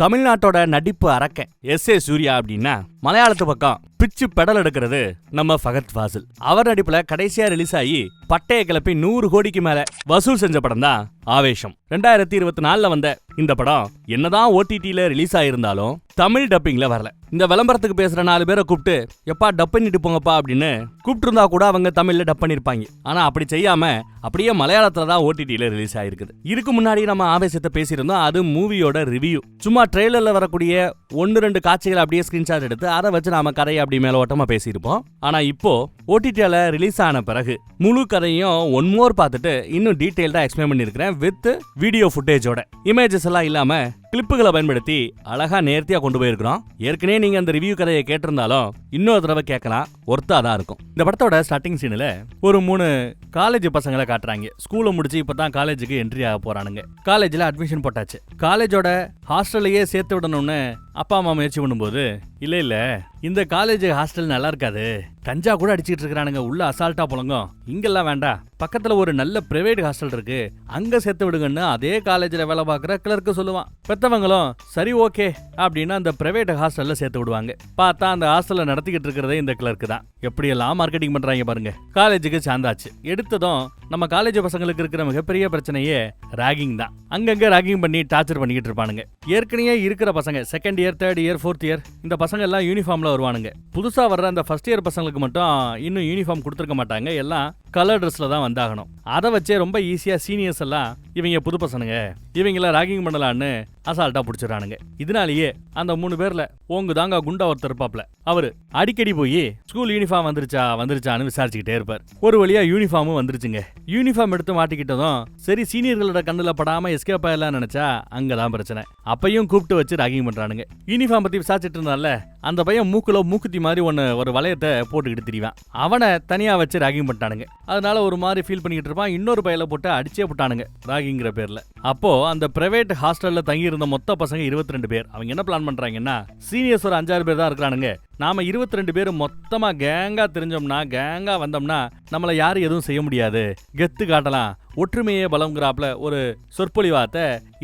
தமிழ்நாட்டோட நடிப்பு அரக்க எஸ் ஏ சூர்யா அப்படின்னா மலையாளத்து பக்கம் பிச்சு பெடல் எடுக்கிறது நம்ம ஃபகத் ஃபாசில். அவர் நடிப்புல கடைசியா ரிலீஸ் ஆகி பட்டைய கிளப்பி நூறு கோடிக்கு மேல வசூல் செஞ்ச படம் தான் ஆவேஷம். ரெண்டாயிரத்தி இருபத்தி நாலுல வந்த இந்த படம் என்னதான் ஓடிடியில ரிலீஸ் ஆயிருந்தாலும் தமிழ் டப்பிங்ல வரல. இந்த விளம்பரத்துக்கு பேசுற நாலு பேரை கூப்பிட்டு எப்பா டப் பண்ணிட்டு போங்கப்பா அப்படின்னு கூப்பிட்டு இருந்தா கூட அவங்க தமிழ்ல டப் பண்ணிருப்பாங்க. ஆனா அப்படி செய்யாம அப்படியே மலையாளத்துல தான் ஓடிடியில ரிலீஸ் ஆயிருக்குது. இதுக்கு முன்னாடி நம்ம ஆவேசத்தை பேசியிருந்தோம். அது மூவியோட ரிவ்யூ சும்மா ட்ரெய்லர்ல வரக்கூடிய ஒன்னு ரெண்டு காட்சிகளை அப்படியே ஸ்கிரீன்ஷாட் எடுத்து அதை வச்சு நாம கதையை அப்படி மேல பேசியிருப்போம். ஆனா இப்போ ஓடிடில ரிலீஸ் ஆன பிறகு முழு கதையும் ஒன் மோர் பார்த்துட்டு இன்னும் டீட்டெயில்டாக எக்ஸ்பிளைன் பண்ணியிருக்கிறேன் வித் வீடியோ ஃபுட்டேஜோட இமேஜஸ் எல்லாம் இல்லாம கிளிப்புகளை பயன்படுத்தி அழகா நேர்த்தியா கொண்டு போயிருக்கிறோம். ஏற்கனவே நீங்க அந்த ரிவ்யூ கதையை கேட்டிருந்தாலும் இன்னொரு தடவை கேட்கலாம். ஒர்த்தா தான் இருக்கும். இந்த படத்தோட ஸ்டார்டிங் சீனில் ஒரு மூணு காலேஜ் பசங்களை காட்டுறாங்க. ஸ்கூலை முடிச்சு இப்பதான் காலேஜுக்கு என்ட்ரி ஆக போறானுங்க. காலேஜில் அட்மிஷன் போட்டாச்சு. காலேஜோட ஹாஸ்டல்லையே சேர்த்து விடணும்னு அப்பா அம்மா முயற்சி பண்ணும்போது இல்லை இல்லை. இந்த காலேஜ் ஹாஸ்டல் நல்லா இருக்காது. கஞ்சா கூட அடிச்சிட்டு இருக்கானுங்க உள்ள அசால்ட்டா புழங்கும் இங்கெல்லாம் வேண்டாம். பக்கத்துல ஒரு நல்ல பிரைவேட் ஹாஸ்டல் இருக்கு. அங்க சேர்த்து விடுங்கன்னு அதே காலேஜ்ல வேலை பார்க்குற கிளர்க்கு சொல்லுவான். பெத்தவங்களும் சரி ஓகே அப்படின்னு அந்த பிரைவேட் ஹாஸ்டல்ல சேர்த்து விடுவாங்க. பார்த்தா அந்த ஹாஸ்டல்ல நடத்திக்கிட்டு இருக்கிறதே இந்த கிளர்க்கு தான். எப்படியெல்லாம் மார்க்கெட்டிங் பண்றாங்க பாருங்க. காலேஜுக்கு சாந்தாச்சு. எடுத்ததும் நம்ம காலேஜ் பசங்களுக்கு இருக்கிற மிகப்பெரிய பிரச்சனையே ராகிங் தான். அங்கங்க ராகிங் பண்ணி டார்ச்சர் பண்ணிக்கிட்டு இருப்பானுங்க. ஏற்கனவே இருக்கிற பசங்க second year third year fourth year இந்த பசங்க எல்லாம் யூனிஃபார்ம்ல வருவானுங்க. புதுசா வர்ற அந்த ஃபர்ஸ்ட் இயர் பசங்களுக்கு மட்டும் இன்னும் யூனிஃபார்ம் கொடுத்துருக்க மாட்டாங்க. எல்லாம் கலர் ட்ரெஸ்ல தான் வந்தாகணும். அதை வச்சே ரொம்ப ஈஸியா சீனியர்ஸ் எல்லாம் இவங்க புது பசனுங்க. இவங்கள ராகிங் பண்ணலான்னு அசால்ட்டா பிடிச்சிடறானுங்க. இதனாலேயே அந்த மூணு பேர்ல உங்க தாங்க குண்டா ஒருத்தர் இருப்பாப்ல. அவரு அடிக்கடி போய் ஸ்கூல் யூனிஃபார்ம் வந்துருச்சா வந்துருச்சான்னு விசாரிச்சுக்கிட்டே இருப்பார். ஒரு வழியா யூனிஃபார்மும் வந்துருச்சுங்க. யூனிஃபார்ம் எடுத்து மாட்டிக்கிட்டதும் சரி சீனியர்களோட கண்ணுல படாம எஸ்கேப் ஆயிடலாம் நினைச்சா அங்கதான் பிரச்சனை. அப்பையும் கூப்பிட்டு வச்சு ராகிங் பண்றானுங்க. யூனிஃபார்ம் பத்தி விசாரிச்சுட்டு இருந்தால அந்த பையன் மூக்குல மூக்குத்தி மாதிரி ஒன்னு ஒரு வளையத்தை போட்டுக்கிட்டு திரிவான். அவனை தனியா வச்சு ராகிங் பண்ணிட்டானுங்க. அதனால ஒரு மாதிரி ஃபீல் பண்ணிக்கிட்டு இருப்பான். இன்னொரு பையில போட்டு அடிச்சே போட்டானுங்க ராகிங்கிற பேர்ல. அப்போ அந்த பிரைவேட் ஹாஸ்டல்ல தங்கி இருந்த மொத்த பசங்க 22 பேர். அவங்க என்ன பிளான் பண்றாங்கன்னா சீனியர்ஸ் ஒரு அஞ்சாறு பேர் தான் இருக்கிறானுங்க. நாம 22 பேர் மொத்தமா கேங்கா தெரிஞ்சோம்னா கேங்கா வந்தோம்னா நம்மள யாரும் எதுவும் செய்ய முடியாது. கெத்து காட்டலாம். ஒற்றுமையே பலங்கிறாப்புல ஒரு சொற்பொழிவாத்த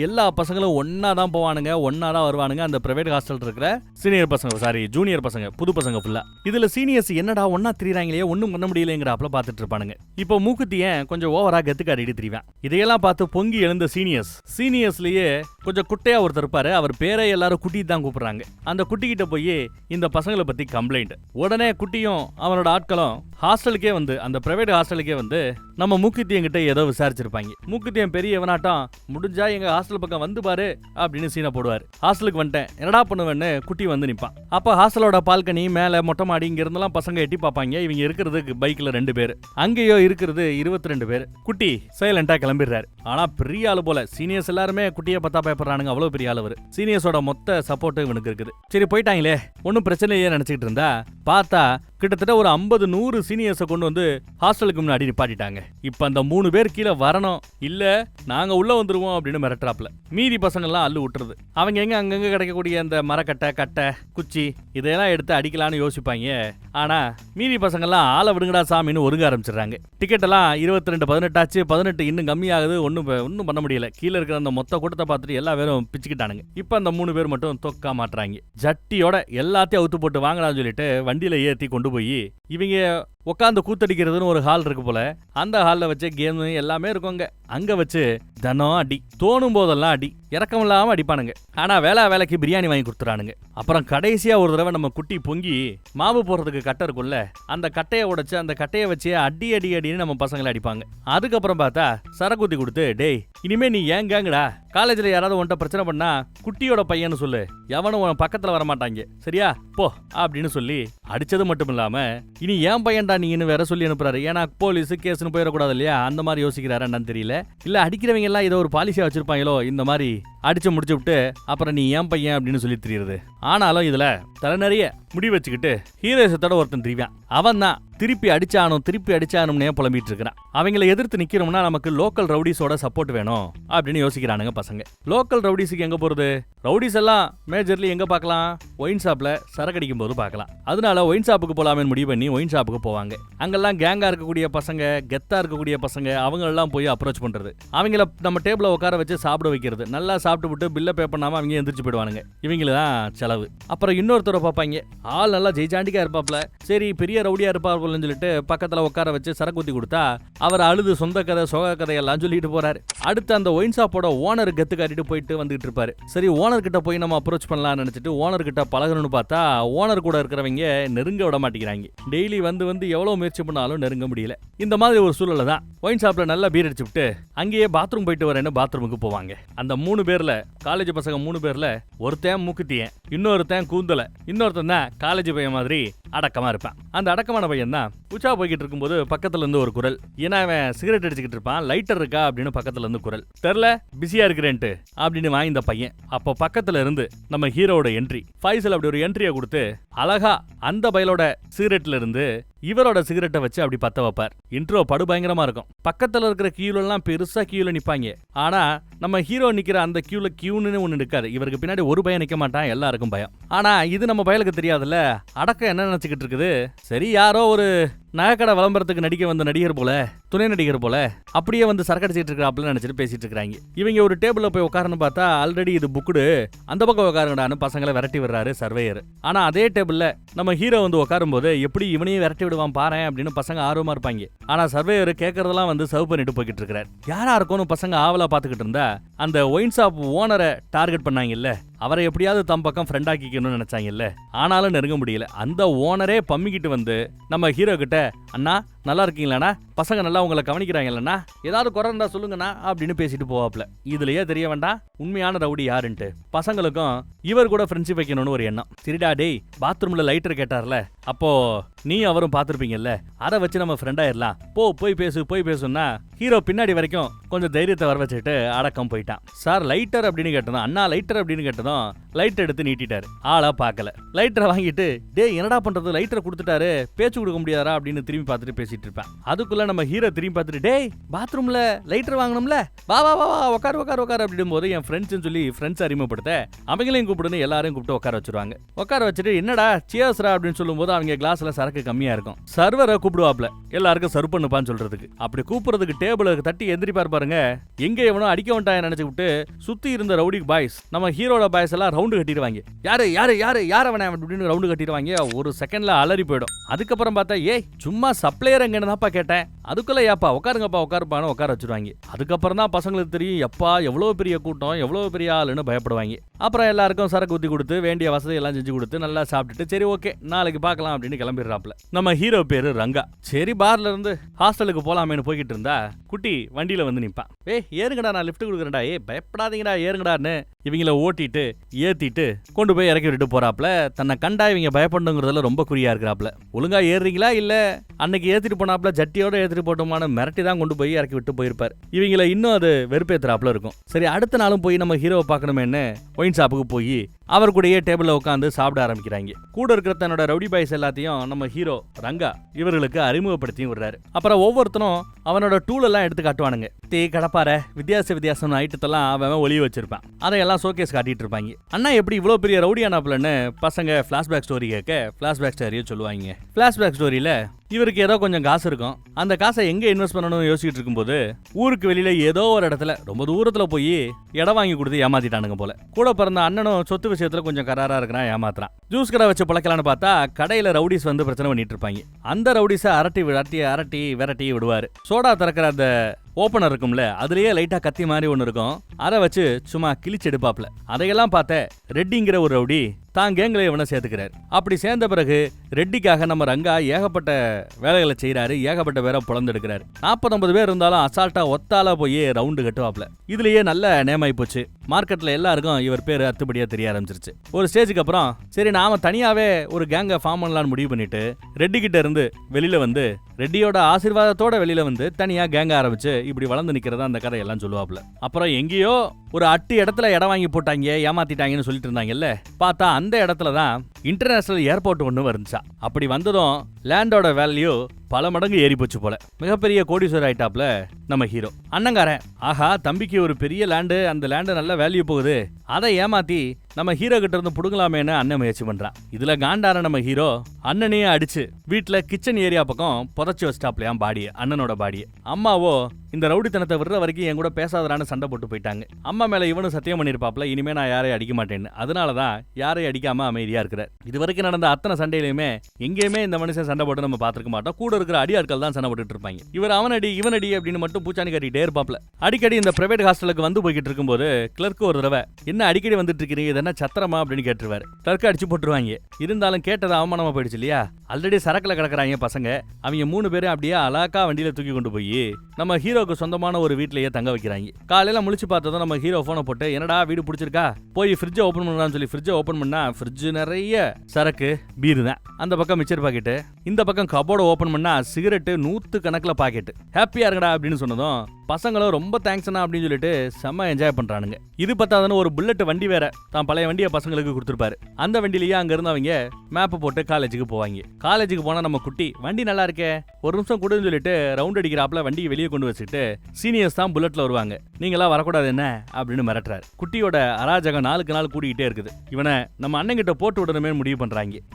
எல்லா பசங்களும் ஒன்னா தான் போவானுங்க ஒன்னா தான் வருவானுங்க அந்த பிரைவேட் ஹாஸ்டல் இருக்கிற சீனியர் பசங்க சாரி ஜூனியர் பசங்க புது பசங்க ஃபுல்லா இதுல சீனியர்ஸ் என்னடா ஒன்னா திரியறாங்களே ஒன்றும் பண்ண முடியலங்கிறாப்புல பார்த்துட்டு இருப்பானுங்க இப்போ மூக்குத்தியன் கொஞ்சம் ஓவரா கெத்து காட்டிட்டு திரிவேன் இதையெல்லாம் பார்த்து பொங்கி எழுந்த சீனியர்ஸ் சீனியர்ஸ்லயே கொஞ்சம் குட்டையா ஒருத்தர் இருப்பாரு. அவர் பேரை எல்லாரும் குட்டி தான் கூப்பிடுறாங்க. அந்த குட்டி கிட்ட போய் இந்த பசங்களை பத்தி கம்ப்ளைண்ட் உடனே குட்டியும் அவனோட ஆட்களும் ஹாஸ்டலுக்கே வந்து அந்த பிரைவேட் ஹாஸ்டலுக்கே வந்து நம்ம மூக்குத்தியன் கிட்ட ஏதோ விசாரிச்சிருப்பாங்க. மூக்குத்தியன் பெரியவனாட்டம் முடிஞ்சா எங்க ஹாஸ்டல் பக்கம் வந்து பாரு அப்படின்னு சீனை போடுவார். ஹாஸ்டலுக்கு வந்துட்டேன். என்னடா பண்ணுவேன்னு? குட்டி வந்து நிற்பான் அப்ப ஹாஸ்டலோட பால்கனி மேல மொட்டை மாடி இங்க இருந்தெல்லாம் பசங்க எட்டி பார்ப்பாங்க. இவங்க இருக்கிறதுக்கு பைக்ல ரெண்டு பேர். அங்கேயோ இருக்கிறது இருபத்தி ரெண்டு பேர். குட்டி சைலண்டா கிளம்பிடுறாரு. ஆனா பெரிய ஆளு போல. சீனியர்ஸ் எல்லாருமே குட்டியை பார்த்தா பயப்படுறானுங்க. அவ்வளவு பெரிய ஆளு சீனியர்ஸோட மொத்த சப்போர்ட் இவனுக்கு இருக்குது. சரி போயிட்டாங்களே. ஒன்றும் பிரச்சனை இல்லையே நினைச்சிட்டு இருந்தா பார்த்தா கிட்டத்தட்ட ஒரு ஐம்பது நூறு சீனியர்ஸை கொண்டு வந்து ஹாஸ்டலுக்கு முன்னாடி நிப்பாட்டிட்டாங்க. இப்போ அந்த மூணு பேர் கீழே வரணும். இல்லை நாங்கள் உள்ளே வந்துருவோம் அப்படின்னு மிரட்டுறாப்ல மீதி பசங்கள்லாம் அள்ளு விட்டுறது அவங்க எங்கே அங்கங்கே கிடைக்கக்கூடிய அந்த மரக்கட்டை கட்டை குச்சி இதையெல்லாம் எடுத்து அடிக்கலான்னு யோசிப்பாங்க. ஆனால் மீதி பசங்கள்லாம் ஆளை விடுங்கடா சாமின்னு ஒருங்க ஆரம்பிச்சிடுறாங்க. டிக்கெட்டெல்லாம் இருபத்தி ரெண்டு பதினெட்டாச்சு பதினெட்டு இன்னும் கம்மியாகுது ஒன்றும் ஒன்றும் பண்ண முடியல. கீழே இருக்கிற அந்த மொத்த கூட்டத்தை பார்த்துட்டு எல்லா பேரும் பிச்சுக்கிட்டானுங்க. இப்போ அந்த மூணு பேர் மட்டும் தொக்கா மாட்டுறாங்க. ஜட்டியோட எல்லாத்தையும் அவுத்து போட்டு வாங்கலாம்னு சொல்லிட்டு வண்டியில் ஏற்றி கொண்டு போய் இவங்க உட்காந்து கூத்தடிக்கிறதுன்னு ஒரு ஹால் இருக்கு போல. அந்த ஹாலில் வச்சு கேம் எல்லாமே இருக்குங்க அங்கே. வச்சு தினம் அடி. தோணும் போதெல்லாம் அடி. இறக்கம் இல்லாமல் அடிப்பானுங்க. ஆனால் வேலை வேலைக்கு பிரியாணி வாங்கி கொடுத்துறானுங்க. அப்புறம் கடைசியாக ஒரு தடவை நம்ம குட்டி பொங்கி மாவு போடுறதுக்கு கட்டை இருக்கும்ல அந்த கட்டையை உடைச்சு அந்த கட்டையை வச்சு அடி அடி அடின்னு நம்ம பசங்களை அடிப்பாங்க. அதுக்கப்புறம் பார்த்தா சரக்குத்தி கொடுத்து டேய் இனிமே நீ ஏன் கேங்கடா? காலேஜில் யாராவது உன்ட்ட பிரச்சனை பண்ணா குட்டியோட பையன்னு சொல்லு. எவனும் உன் பக்கத்தில் வர மாட்டாங்க சரியா? போ. அப்படின்னு சொல்லி அடித்தது மட்டும் இல்லாமல் இனி ஏன் பையன்டா நீன்னு வேற சொல்லி அனுப்புறாரு. ஏன்னா போலீஸ் கேஸ்னு போயிடக்கூடாது இல்லையா? அந்த மாதிரி யோசிக்கிறாரு என்னன்னு தெரியல. இல்ல அடிக்கிறவங்க எல்லாம் ஏதோ ஒரு பாலிசியா வச்சிருப்பாங்களோ இந்த மாதிரி அடிச்சு முடிச்சு விட்டு அப்புறம் நீ ஏன் பையன் அப்படின்னு சொல்லி தெரியுது ஆனாலும் இதுல தலை நிறைய முடி வச்சுக்கிட்டு ஹீரோசத்தோட ஒருத்தன் தெரிவான். அவன் தான் திருப்பி அடிச்சானும் திருப்பி அடிச்சானும்னே புலம்பிட்டு இருக்கிறான் அவங்கள எதிர்த்து நிக்கிறோம்னா நமக்கு லோக்கல் ரவுடிஸோட சப்போர்ட் வேணும் அப்படின்னு யோசிக்கிறானுங்க பசங்க. லோக்கல் ரவுடிஸுக்கு எங்க போறது? ரவுடிஸ் எல்லாம் மேஜர்லி எங்க பார்க்கலாம்? ஒயின் ஷாப்ல சரக்கடிக்கும் போது பார்க்கலாம். அதனால ஒயின் ஷாப்புக்கு போலாமே முடிவு பண்ணி ஒயின் ஷாப்புக்கு போவாங்க. அங்கெல்லாம் கேங்கா இருக்கக்கூடிய பசங்க கெத்தா இருக்கக்கூடிய பசங்க அவங்க எல்லாம் போய் அப்ரோச் பண்றது. அவங்கள நம்ம டேபிள உட்கார வச்சு சாப்பிட வைக்கிறது. நல்லா சாப்பிட்டு விட்டு பில்ல பே பண்ணாம அவங்க எந்திரிச்சு போயிடுவானுங்க. இவங்கள தான் செலவு. அப்புறம் இன்னொருத்தரை பார்ப்பாங்க. ஆள் நல்லா ஜெயிச்சாண்டிக்கா இருப்பாப்ல. சரி பெரிய ரவுடியா இருப்பார்னு சொல்லிட்டு பக்கத்துல உட்கார வச்சு சரக்கு ஊத்தி கொடுத்தா அவர் அழுது சொந்த கதை சோக கதையெல்லாம் சொல்லிட்டு போறாரு. அடுத்து அந்த ஒயின் ஷாப்போட ஓனர் கத்து காட்டிட்டு போயிட்டு வந்துகிட்டு இருப்பாரு. சரி ஓனர் கிட்ட போய் நம்ம அப்ரோச் பண்ணலாம்னு நினைச்சிட்டு ஓனர் கிட்ட பழகணும்னு பார்த்தா ஓனர் கூட இருக்கிறவங்க நெருங்க விட மாட்டேங்கிறாங்க. டெய்லி வந்து வந்து எவ்வளவு முயற்சி பண்ணாலும் நெருங்க முடியல. இந்த மாதிரி ஒரு சூழல தான் ஒயின் ஷாப்ல நல்லா பீர் அடிச்சுட்டு அங்கேயே பாத்ரூம் போயிட்டு வரேன்னு பாத்ரூமுக்கு போவாங்க. அந்த மூணு பேர்ல காலேஜ் பசங்க மூணு பேர்ல ஒருத்தன் மூக்குத்தியன் இன்னொருத்தன் கூந்தல இன்னொருத்தன் தான் காலேஜ் பையன் மாதிரி அடக்கமா இருப்பான். அந்த அடக்கமான பையன் தான் உச்சா போய்கிட்டு இருக்கும்போது பக்கத்துல இருந்து ஒரு குரல். ஏன்னா அவன் சிகரெட் அடிச்சுக்கிட்டு இருப்பான் லைட்டர் இருக்கா அப்படின்னு பக்கத்துல இருந்து குரல். தெரில பிஸியா இருக்கிறேன்ட்டு அப்படின்னு வாங்கி இந்த பையன். அப்போ பக்கத்துல இருந்து நம்ம ஹீரோட என்ட்ரி ஃபைசல் அப்படி ஒரு என்ட்ரியை கொடுத்து அழகா அந்த பயலோட சிகரெட்ல இருந்து இவரோட சிகரெட்டை வச்சு அப்படி பத்த வைப்பார். இன்ட்ரோ படு பயங்கரமா இருக்கும். பக்கத்துல இருக்கிற கியூல எல்லாம் பெருசா கியூல நிப்பாங்க. ஆனா நம்ம ஹீரோ நிக்கிற அந்த கியூல கியூன்னு ஒண்ணு நிற்காது இவருக்கு பின்னாடி ஒரு பயம் நிக்க மாட்டான் எல்லாருக்கும் பயம். ஆனா இது நம்ம பயலுக்கு தெரியாதுல்ல. அடக்கம் என்ன நினைச்சுக்கிட்டு இருக்குது? சரி யாரோ ஒரு நகைக்கடை விளம்பரத்துக்கு நடிக்க வந்த நடிகர் போல துணை நடிகர் போல அப்படியே வந்து சரக்கடிச்சிட்டு இருக்கிறாப்ல நினைச்சிட்டு பேசிட்டு இருக்காங்க இவங்க ஒரு டேபிள்ல போய் உட்காரன்னு பார்த்தா ஆல்ரெடி இது புக்குடு அந்த பக்கம் உட்காருங்கடான்னு பசங்களை விரட்டி விடுறாரு சர்வேயர் ஆனா அதே டேபிள்ல நம்ம ஹீரோ வந்து உட்காரும்போது எப்படி இவனையும் விரட்டி விடுவான் பாரு அப்படின்னு பசங்க ஆர்வமா இருப்பாங்க. ஆனா சர்வேயர் கேட்கறதெல்லாம் வந்து சர்வ் பண்ணிட்டு போய்கிட்டு இருக்கிறார். யாரா இருக்கும்னு பசங்க ஆவலா பாத்துக்கிட்டு இருந்தா அந்த ஒயின் ஷாப் ஓனரை டார்கெட் பண்ணாங்கல்ல? அவரை எப்படியாவது தம் பக்கம் ஃப்ரெண்ட் ஆக்கிக்கணும்னு நினைச்சாங்கல்ல? ஆனாலும் நெருங்க முடியல. அந்த ஓனரே பம்மிக்கிட்டு வந்து நம்ம ஹீரோ கிட்ட அண்ணா நல்லா இருக்கீங்களாண்ணா பசங்க நல்லா உங்களை கவனிக்கிறாங்கல்லண்ணா ஏதாவது குறை இருந்தா சொல்லுங்கண்ணா அப்படின்னு பேசிட்டு போவாப்ல இதுலயே தெரிய வேண்டாம். உண்மையான ரவுடி யாருன்ட்டு. பசங்களுக்கும் இவர் கூட ஃப்ரெண்ட்ஷிப் வைக்கணும்னு ஒரு எண்ணம். சரிடா டேய் பாத்ரூம்ல லைட்டர் கேட்டார்ல. அப்போ நீ அவரும் பார்த்துருப்பீங்கல்ல. அதை வச்சு நம்ம ஃப்ரெண்டாயிடலாம் போ போய் பேசு போய் பேசுன்னா ஹீரோ பின்னாடி வரைக்கும் கொஞ்சம் தைரியத்தை வர வச்சுட்டு அடக்கம் போயிட்டான். சார் லைட்டர் அப்படின்னு கேட்டதும் அண்ணா லைட்டர் அப்படின்னு கேட்டதும் லைட் எடுத்து நீட்டிட்டாரு. ஆளா பார்க்கல. லைட்டரை வாங்கிட்டு டேய் என்னடா பண்றது? லைட்டரை கொடுத்துட்டாரு. பேச்சு கொடுக்க முடியாதா? அப்படின்னு திரும்பி பார்த்துட்டு பேசி பேசிட்டு இருப்பேன் அதுக்குள்ள நம்ம ஹீரோ திரும்பி பார்த்துட்டு டேய் பாத்ரூம்ல லைட்டர் வாங்கணும்ல? வா வா வா வா உட்கார் உட்கார் உட்கார் அப்படிடும் போது என் ஃப்ரெண்ட்ஸ்னு சொல்லி ஃப்ரெண்ட்ஸ் அறிமுகப்படுத்த அவங்களையும் கூப்பிடுன்னு எல்லாரையும் கூப்பிட்டு உட்கார வச்சிருவாங்க. உட்கார வச்சுட்டு என்னடா சியர்ஸ்ரா அப்படின்னு சொல்லும்போது அவங்க கிளாஸ்ல சரக்கு கம்மியா இருக்கும். சர்வரை கூப்பிடுவாப்ல எல்லாருக்கும் சர்வ் பண்ணுப்பான்னு சொல்றதுக்கு. அப்படி கூப்பிடுறதுக்கு டேபிளுக்கு தட்டி எந்திரிப்பார் பாருங்க. எங்க எவனோ அடிக்க வேண்டாம் நினைச்சு சுத்தி இருந்த ரவுடி பாய்ஸ் நம்ம ஹீரோட பாய்ஸ் எல்லாம் ரவுண்டு கட்டிடுவாங்க. யாரு யாரு யாரு யார் அவனை? அப்படின்னு ரவுண்டு கட்டிடுவாங்க. ஒரு செகண்ட்ல அலறி போயிடும். அதுக்கப்புறம் பார்த்தா ஏய் சும்மா சப்ளையர் எங்கன்னு தான்ப்பா கேட்டேன்? அதுக்குள்ள ஏப்பா உட்காருங்கப்பா உட்காருப்பான்னு உட்கார வச்சிருவாங்க. அதுக்கப்புறம் தான் பசங்களுக்கு தெரியும் எப்பா எவ்வளவு பெரிய கூட்டம் எவ்வளவு பெரிய ஆளுன்னு பயப்படுவாங்க. அப்புறம் எல்லாருக்கும் சரக்கு ஊத்தி கொடுத்து வேண்டிய வசதி எல்லாம் செஞ்சு கொடுத்து நல்லா சாப்பிட்டுட்டு சரி ஓகே நாளைக்கு பார்க்கலாம் அப்படின்னு கிளம்பிடுறாப்ல நம்ம ஹீரோ பேரு ரங்கா. சரி பார்ல இருந்து ஹாஸ்டலுக்கு போலாமேனு போய்கிட்டு இருந்தா குட்டி வண்டியில வந்து நிப்பான் ஏ ஏறுங்கடா நான் லிஃப்ட் கொடுக்குறேன்டா. ஏ பயப்படாதீங்கடா ஏறுங்கடான்னு இவங்கள ஓட்டிட்டு ஏத்திட்டு கொண்டு போய் இறக்கி விட்டுட்டு போறாப்ல தன்னை கண்டா இவங்க பயப்படணுங்கிறதுல ரொம்ப குறியா இருக்கிறாப்ல ஒழுங்கா ஏறுறீங்களா இல்ல அன்னைக்கு ஏத்திட்டு போனாப்ல ஜட்டியோட ஏத்திட்டு போட்டோமான மிரட்டி தான் கொண்டு போய் இறக்கி விட்டு போயிருப்பார். இவங்கள இன்னும் அது வெறுப்பேத்துறாப்ல இருக்கும். சரி அடுத்த நாளும் போய் நம்ம ஹீரோவை பார்க்கணுமேன்னு ஒயின் ஷாப்புக்கு போய் அவர் கூடயே டேபிளில் உட்காந்து சாப்பிட ஆரம்பிக்கிறாங்க. கூட இருக்கிற தன்னோட ரவுடி பாய்ஸ் எல்லாத்தையும் நம்ம ஹீரோ ரங்கா இவர்களுக்கு அறிமுகப்படுத்தியும் விடுறாரு. அப்புறம் ஒவ்வொருத்தனும் அவனோட டூல் எல்லாம் எடுத்து காட்டுவானுங்க. தே கடப்பார வித்தியாச வித்தியாசம் ஐட்டத்தெல்லாம் அவன் அவன் ஒளிய வச்சிருப்பான். அதையெல்லாம் ஷோகேஸ் காட்டிட்டு இருப்பாங்க. அண்ணா எப்படி இவ்வளோ பெரிய ரவுடியானாப்லன்னு பசங்க ஃபிளாஷ்பேக் ஸ்டோரி கேட்க ஃபிளாஷ்பேக் ஸ்டோரியை சொல்லுவாங்க. ஃபிளாஷ்பேக் ஸ்டோரியில இவருக்கு ஏதோ கொஞ்சம் காசு இருக்கும். அந்த காசை எங்க இன்வெஸ்ட் பண்ணணும்னு யோசிச்சுட்டு இருக்கும்போது ஊருக்கு வெளியில ஏதோ ஒரு இடத்துல ரொம்ப தூரத்துல போய் இடம் வாங்கி கொடுத்து ஏமாத்திட்டானுங்க போல. கூட பிறந்த அண்ணனும் சொத்து விஷயத்துல கொஞ்சம் கராரா இருக்கிறான் ஏமாத்துறான். ஜூஸ் கடை வச்சு பழக்கலான்னு பார்த்தா கடையில ரவுடிஸ் வந்து பிரச்சனை பண்ணிட்டு இருப்பாங்க. அந்த ரவுடிஸை அரட்டி விரட்டி அரட்டி விரட்டி விடுவாரு. சோடா திறக்கிற அந்த ஓப்பனர் இருக்கும்ல அதுலயே லைட்டா கத்தி மாதிரி ஒன்று இருக்கும். அதை வச்சு சும்மா கிழிச்சு எடுப்பாப்ல. அதையெல்லாம் பார்த்த ரெட்டிங்கிற ஒரு ரவுடி தான் கேங்கில் இவனை சேர்த்துக்கிறார். அப்படி சேர்ந்த பிறகு ரெட்டிக்காக நம்ம ரங்கா ஏகப்பட்ட வேலைகளை செய்கிறாரு ஏகப்பட்ட பேரை புலந்தெடுக்கிறார். நாற்பத்தொன்பது பேர் இருந்தாலும் அசால்ட்டா ஒத்தால போய் ரவுண்டு கட்டுவாப்ல. இதுலயே நல்ல நேமாயி போச்சு. மார்க்கெட்ல எல்லாருக்கும் இவர் பேர் அத்துப்படியா தெரிய ஆரம்பிச்சிருச்சு. ஒரு ஸ்டேஜுக்கு அப்புறம் சரி நாம தனியாவே ஒரு கேங்கை ஃபார்ம் பண்ணலாம்னு முடிவு பண்ணிட்டு ரெட்டி கிட்ட இருந்து வெளியில வந்து ரெட்டியோட ஆசீர்வாதத்தோட வெளியில வந்து தனியா கேங்க ஆரம்பிச்சு இப்படி வளர்ந்து நிற்கிறதா அந்த கதையெல்லாம் சொல்லுவாப்ல அப்புறம் எங்கேயோ ஒரு அட்டு இடத்துல இடம் வாங்கி போட்டாங்க ஏமாத்திட்டாங்கன்னு சொல்லிட்டு இருந்தாங்கல்ல. பார்த்தா அந்த இடத்துல தான் இன்டர்நேஷனல் ஏர்போர்ட் ஒன்று வந்துச்சா அப்படி வந்ததும் லேண்டோட வேல்யூ பல மடங்கு ஏறி போச்சு போல. மிகப்பெரிய கோடீஸ்வரர் ஆயிட்டாப்ல நம்ம ஹீரோ. அண்ணங்காரன். ஆஹா தம்பிக்கு ஒரு பெரிய லேண்டு அந்த லேண்டு நல்ல வேல்யூ போகுது. அதை ஏமாத்தி நம்ம ஹீரோ கிட்ட இருந்து புடுங்கலாமேன்னு அண்ணன் முயற்சி பண்றான். இதுல காண்டார நம்ம ஹீரோ அண்ணனையே அடிச்சு வீட்டுல கிச்சன் ஏரியா பக்கம் புதைச்சி வச்சிட்டாப்லையாம் பாடிய அண்ணனோட பாடிய. அம்மாவோ இந்த ரவுடித்தனத்தை விடுற வரைக்கும் என் கூட பேசாதரான்னு சண்டை போட்டு போயிட்டாங்க. அம்மா மேல இவனும் சத்தியம் பண்ணிருப்பாப்ல இனிமே நான் யாரையும் அடிக்க மாட்டேன்னு. அதனாலதான் யாரையும் அடிக்காம அமைதியா இருக்கிறார். இது வரைக்கும் நடந்த அத்தனை சண்டையிலுமே எங்கேயுமே இந்த மனுஷன் சண்டை போட்டு நம்ம பார்த்துருக்க மாட்டோம். கூட இருக்கிற அடியாட்கள் தான் சனப்பட்டு இருப்பாங்க. இவர் அவனடி இவனடி அப்படின்னு மட்டும் பூச்சாணி கட்டிட்டே இருப்பாப்ல அடிக்கடி இந்த பிரைவேட் ஹாஸ்டலுக்கு வந்து போய்கிட்டு இருக்கும்போது கிளர்க்கு ஒரு தடவை என்ன அடிக்கடி வந்துட்டு இருக்கிறீங்க? இது என்ன சத்திரமா? அப்படின்னு கேட்டுருவாரு. கிளர்க்கு அடிச்சு போட்டுருவாங்க. இருந்தாலும் கேட்டது அவமானமா போயிடுச்சு இல்லையா? ஆல்ரெடி சரக்குல கிடக்குறாங்க பசங்க. அவங்க மூணு பேரும் அப்படியே அலாக்கா வண்டியில தூக்கி கொண்டு போய் நம்ம ஹீரோக்கு சொந்தமான ஒரு வீட்லயே தங்க வைக்கிறாங்க. காலையில முழிச்சு பார்த்ததும் நம்ம ஹீரோ போனை போட்டு என்னடா வீடு பிடிச்சிருக்கா? போய் ஃப்ரிட்ஜை ஓப்பன் பண்ணலாம்னு சொல்லி ஃப்ரிட்ஜை ஓப்பன் பண்ணா ஃப்ரிட்ஜ் நிறைய சரக்கு பீர் தான். அந்த பக்கம் மிச்சர் பாக்கெட்டு இந்த பக்கம் கபோர்டை ஓப்பன் பண்ணா சிகரெட்டு நூத்து கணக்குல பாக்கெட்டு ஹாப்பியாக இருங்கடா அப்படின்னு சொன்னதும் பசங்களும் ரொம்ப தேங்க்ஸ்ண்ணா அப்படின்னு சொல்லிட்டு செம்ம என்ஜாய் பண்ணுறானுங்க இது பத்தாதுன்னு ஒரு புல்லட் வண்டி வேற தான் பழைய வண்டியை பசங்களுக்கு கொடுத்துருப்பாரு. அந்த வண்டியிலேயே அங்கேருந்து அவங்க மேப்பை போட்டு காலேஜுக்கு போவாங்க. காலேஜுக்கு போனால் நம்ம குட்டி வண்டி நல்லா இருக்கே. ஒரு நிமிஷம் கொடுன்னு சொல்லிட்டு ரவுண்ட் அடிக்கிறாப்புல வண்டியை வெளியே கொண்டு வச்சுட்டு சீனியர்ஸ் தான் புல்லட்டில் வருவாங்க. நீங்களாம் வரக்கூடாது என்ன? அப்படின்னு மிரட்டுறாரு. குட்டியோட அராஜகம் நாளுக்கு நாள் கூடிக்கிட்டே இருக்குது. இவனை நம்ம அண்ணங்கிட்ட போட்டு விடணுமே முடிவு பண்ணுறாங்க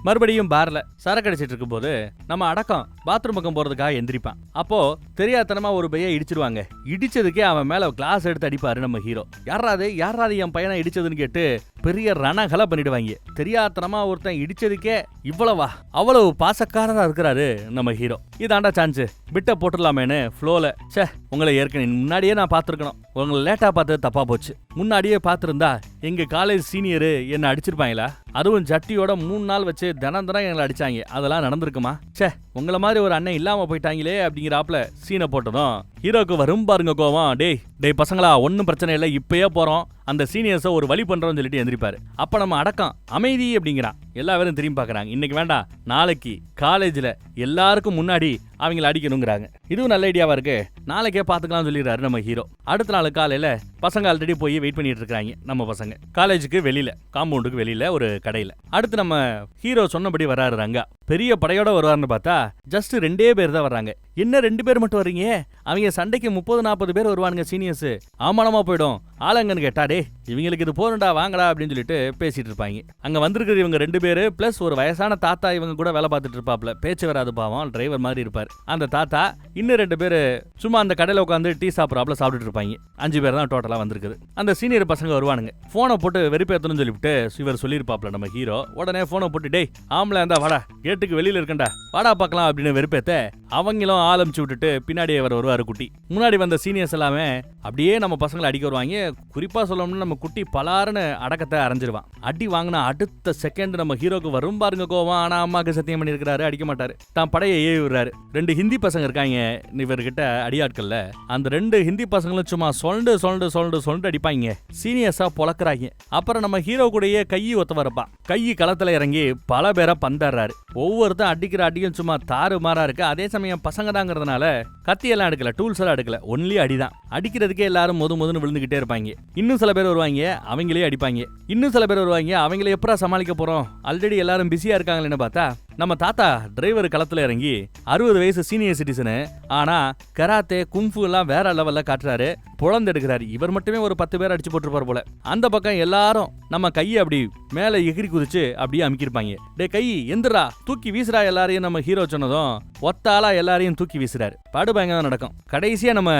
மறுபடியும் பாரில் சரக்கு அடிச்சிட்டு இருக்கும்போது நம்ம அடக்கம் பாத்ரூம் பக்கம் போகிறதுக்காக எந்திரிப்பான். அப்போ தெரியாதனமாக ஒரு பையை இடிச்சிருவாங்க. இடிச்சதுக்கே அவன் மேல கிளாஸ் எடுத்து அடிப்பாரு நம்ம ஹீரோ யாராவது யாராவது என் பையனை இடிச்சதுன்னு கேட்டு பெரிய ரணகலை பண்ணிடுவாங்க. தெரியாதனமா ஒருத்தன் இடிச்சதுக்கே இவ்வளவா? அவ்வளவு பாசக்காரரா இருக்கிறாரு நம்ம ஹீரோ இதாண்டா சான்ஸ் பிட்ட போட்டுடலாமேன்னு ஃப்ளோல ச்சே உங்களை ஏற்கனவே முன்னாடியே நான் பார்த்துருக்கணும். உங்களை லேட்டாக பார்த்தது தப்பாக போச்சு. முன்னாடியே பார்த்துருந்தா எங்கள் காலேஜ் சீனியரு என்னை அடிச்சிருப்பாங்களா? அதுவும் ஜட்டியோட மூணு நாள் வச்சு தினம் தினம் எங்களை அடிச்சாங்க. அதெல்லாம் நடந்திருக்குமா? ச்சே உங்களை மாதிரி ஒரு அண்ணன் இல்லாமல் போயிட்டாங்களே அப்படிங்கிறாப்ல சீனை போட்டதும் ஹீரோக்கு வரும் பாருங்க கோவம். டேய் டேய் பசங்களா ஒன்றும் பிரச்சனை இல்லை இப்பயே போகிறோம் அந்த சீனியர்ஸை ஒரு வழி பண்ணுறோம்னு சொல்லிட்டு எந்திரிப்பாரு. அப்ப நம்ம அடக்கம் அமைதி அப்படிங்கிறான். எல்லா பேரும் திரும்பி பார்க்குறாங்க. இன்னைக்கு வேண்டாம் நாளைக்கு காலேஜ்ல எல்லாருக்கும் முன்னாடி அவங்கள அடிக்கணுங்கிறாங்க. இதுவும் நல்ல ஐடியாவா இருக்கு. நாளைக்கே பாத்துக்கலாம் சொல்லிடுறாரு நம்ம ஹீரோ அடுத்த நாள் காலையில பசங்க ஆல்ரெடி போய் வெயிட் பண்ணிட்டு இருக்காங்க நம்ம பசங்க. காலேஜுக்கு வெளியில காம்பவுண்டுக்கு வெளியில ஒரு கடையில. அடுத்து நம்ம ஹீரோ சொன்னபடி வராரு ரங்கா. பெரிய படையோட வருவாருன்னு பார்த்தா ஜஸ்ட் ரெண்டே பேர் தான் வர்றாங்க. என்ன ரெண்டு பேர் மட்டும் வர்றீங்க? அவங்க சண்டைக்கு முப்பது நாற்பது பேர் வருவானுங்க சீனியர்ஸ் ஆமானமா போயிடும். ஆளுங்கன்னு கேட்டா டே இவங்களுக்கு இது போறண்டா வாங்கடா அப்படின்னு சொல்லிட்டு பேசிட்டு இருப்பாங்க. அங்க வந்திருக்கிற இவங்க ரெண்டு பேரு பிளஸ் ஒரு வயசான தாத்தா இவங்க கூட வேலை பார்த்துட்டு இருப்பாப்ல பேச்சு வராது பாவம் டிரைவர் மாதிரி இருப்பார். அந்த தாத்தா இன்னும் ரெண்டு பேர் சும்மா அந்த கடையில் உட்காந்து டீ சாப்பிட்றாப்ல சாப்பிட்டுட்டு இருப்பாங்க. அஞ்சு பேர் தான் டோட்டலா வந்திருக்குது. அந்த சீனியர் பசங்க வருவானுங்க. போனை போட்டு வெறுப்பேற்றணும்னு சொல்லிவிட்டு இவர் சொல்லியிருப்பாப்ல நம்ம ஹீரோ உடனே போனை போட்டு டேய் ஆம்பளை இருந்தா வாடா கேட்டுக்கு வெளியில இருக்கண்டா வாடா பார்க்கலாம் அப்படின்னு வெறுப்பேத்த அவங்களும் ஆரம்பிச்சு விட்டுட்டு பின்னாடி அவர் வருவாரு குட்டி. முன்னாடி வந்த சீனியர்ஸ் எல்லாமே அப்படியே நம்ம பசங்களை அடிக்க வருவாங்க. குறிப்பா சொல்லணும்னா நம்ம குட்டி பலாருன்னு அடக்கத்தை அரைஞ்சிருவான். அடி வாங்கினா அடுத்த செகண்ட் நம்ம ஹீரோக்கு வரும் பாருங்க கோவம். ஆனா அம்மாக்கு சத்தியம் பண்ணியிருக்கிறாரு அடிக்க மாட்டாரு. தான் படையை ஏவி விடுறாரு ரெண்டு ஹிந்தி பசங்க இருக்காங்க இவர்கிட்ட அடியாட்கள்ல. அந்த ரெண்டு ஹிந்தி பசங்களும் சும்மா சொல்ண்டு சொல்ண்டு சொல்ண்டு சொல்ண்டு அடிப்பாங்க. சீனியர்ஸா பொழக்கிறாங்க. அப்புறம் நம்ம ஹீரோ கூடயே கையை ஒத்த வரப்பான் கை களத்துல இறங்கி பல பேரை பந்தாடுறாரு. ஒவ்வொருத்தன் அடிக்கிற அடியும் சும்மா தாறு மாறா இருக்கு. அதே சமயம் பசங்க தாங்கிறதுனால கத்தியெல்லாம் எடுக்கல டூல்ஸ் எல்லாம் எடுக்கல. ஒன்லி அடிதான். அடிக்கிறதுக்கே எல்லாரும் மொது மொதுன்னு விழுந்துகிட்டே இருப்பாங்க. இன்னும் சில பேர் ஒரு வருவாங்க அவங்களே அடிப்பாங்க. இன்னும் சில பேர் வருவாங்க அவங்கள எப்படா சமாளிக்க போறோம்? ஆல்ரெடி எல்லாரும் பிஸியா இருக்காங்களேன்னு பார்த்தா நம்ம தாத்தா டிரைவர் களத்தில் இறங்கி அறுபது வயசு சீனியர் சிட்டிசனு ஆனால் கராத்தே கும்ஃபு எல்லாம் வேற லெவலில் காட்டுறாரு. புலந்தெடுக்கிறாரு. இவர் மட்டுமே ஒரு பத்து பேர் அடிச்சு போட்டுருப்பார் போல. அந்த பக்கம் எல்லாரும் நம்ம கையை அப்படி மேலே எகிரி குதிச்சு அப்படியே அமுக்கிருப்பாங்க டே கை எந்திரா தூக்கி வீசுறா எல்லாரையும் நம்ம ஹீரோ சொன்னதும் ஒத்தாளா எல்லாரையும் தூக்கி வீசுறாரு. படுபயங்க தான் நடக்கும். கடைசியா நம்ம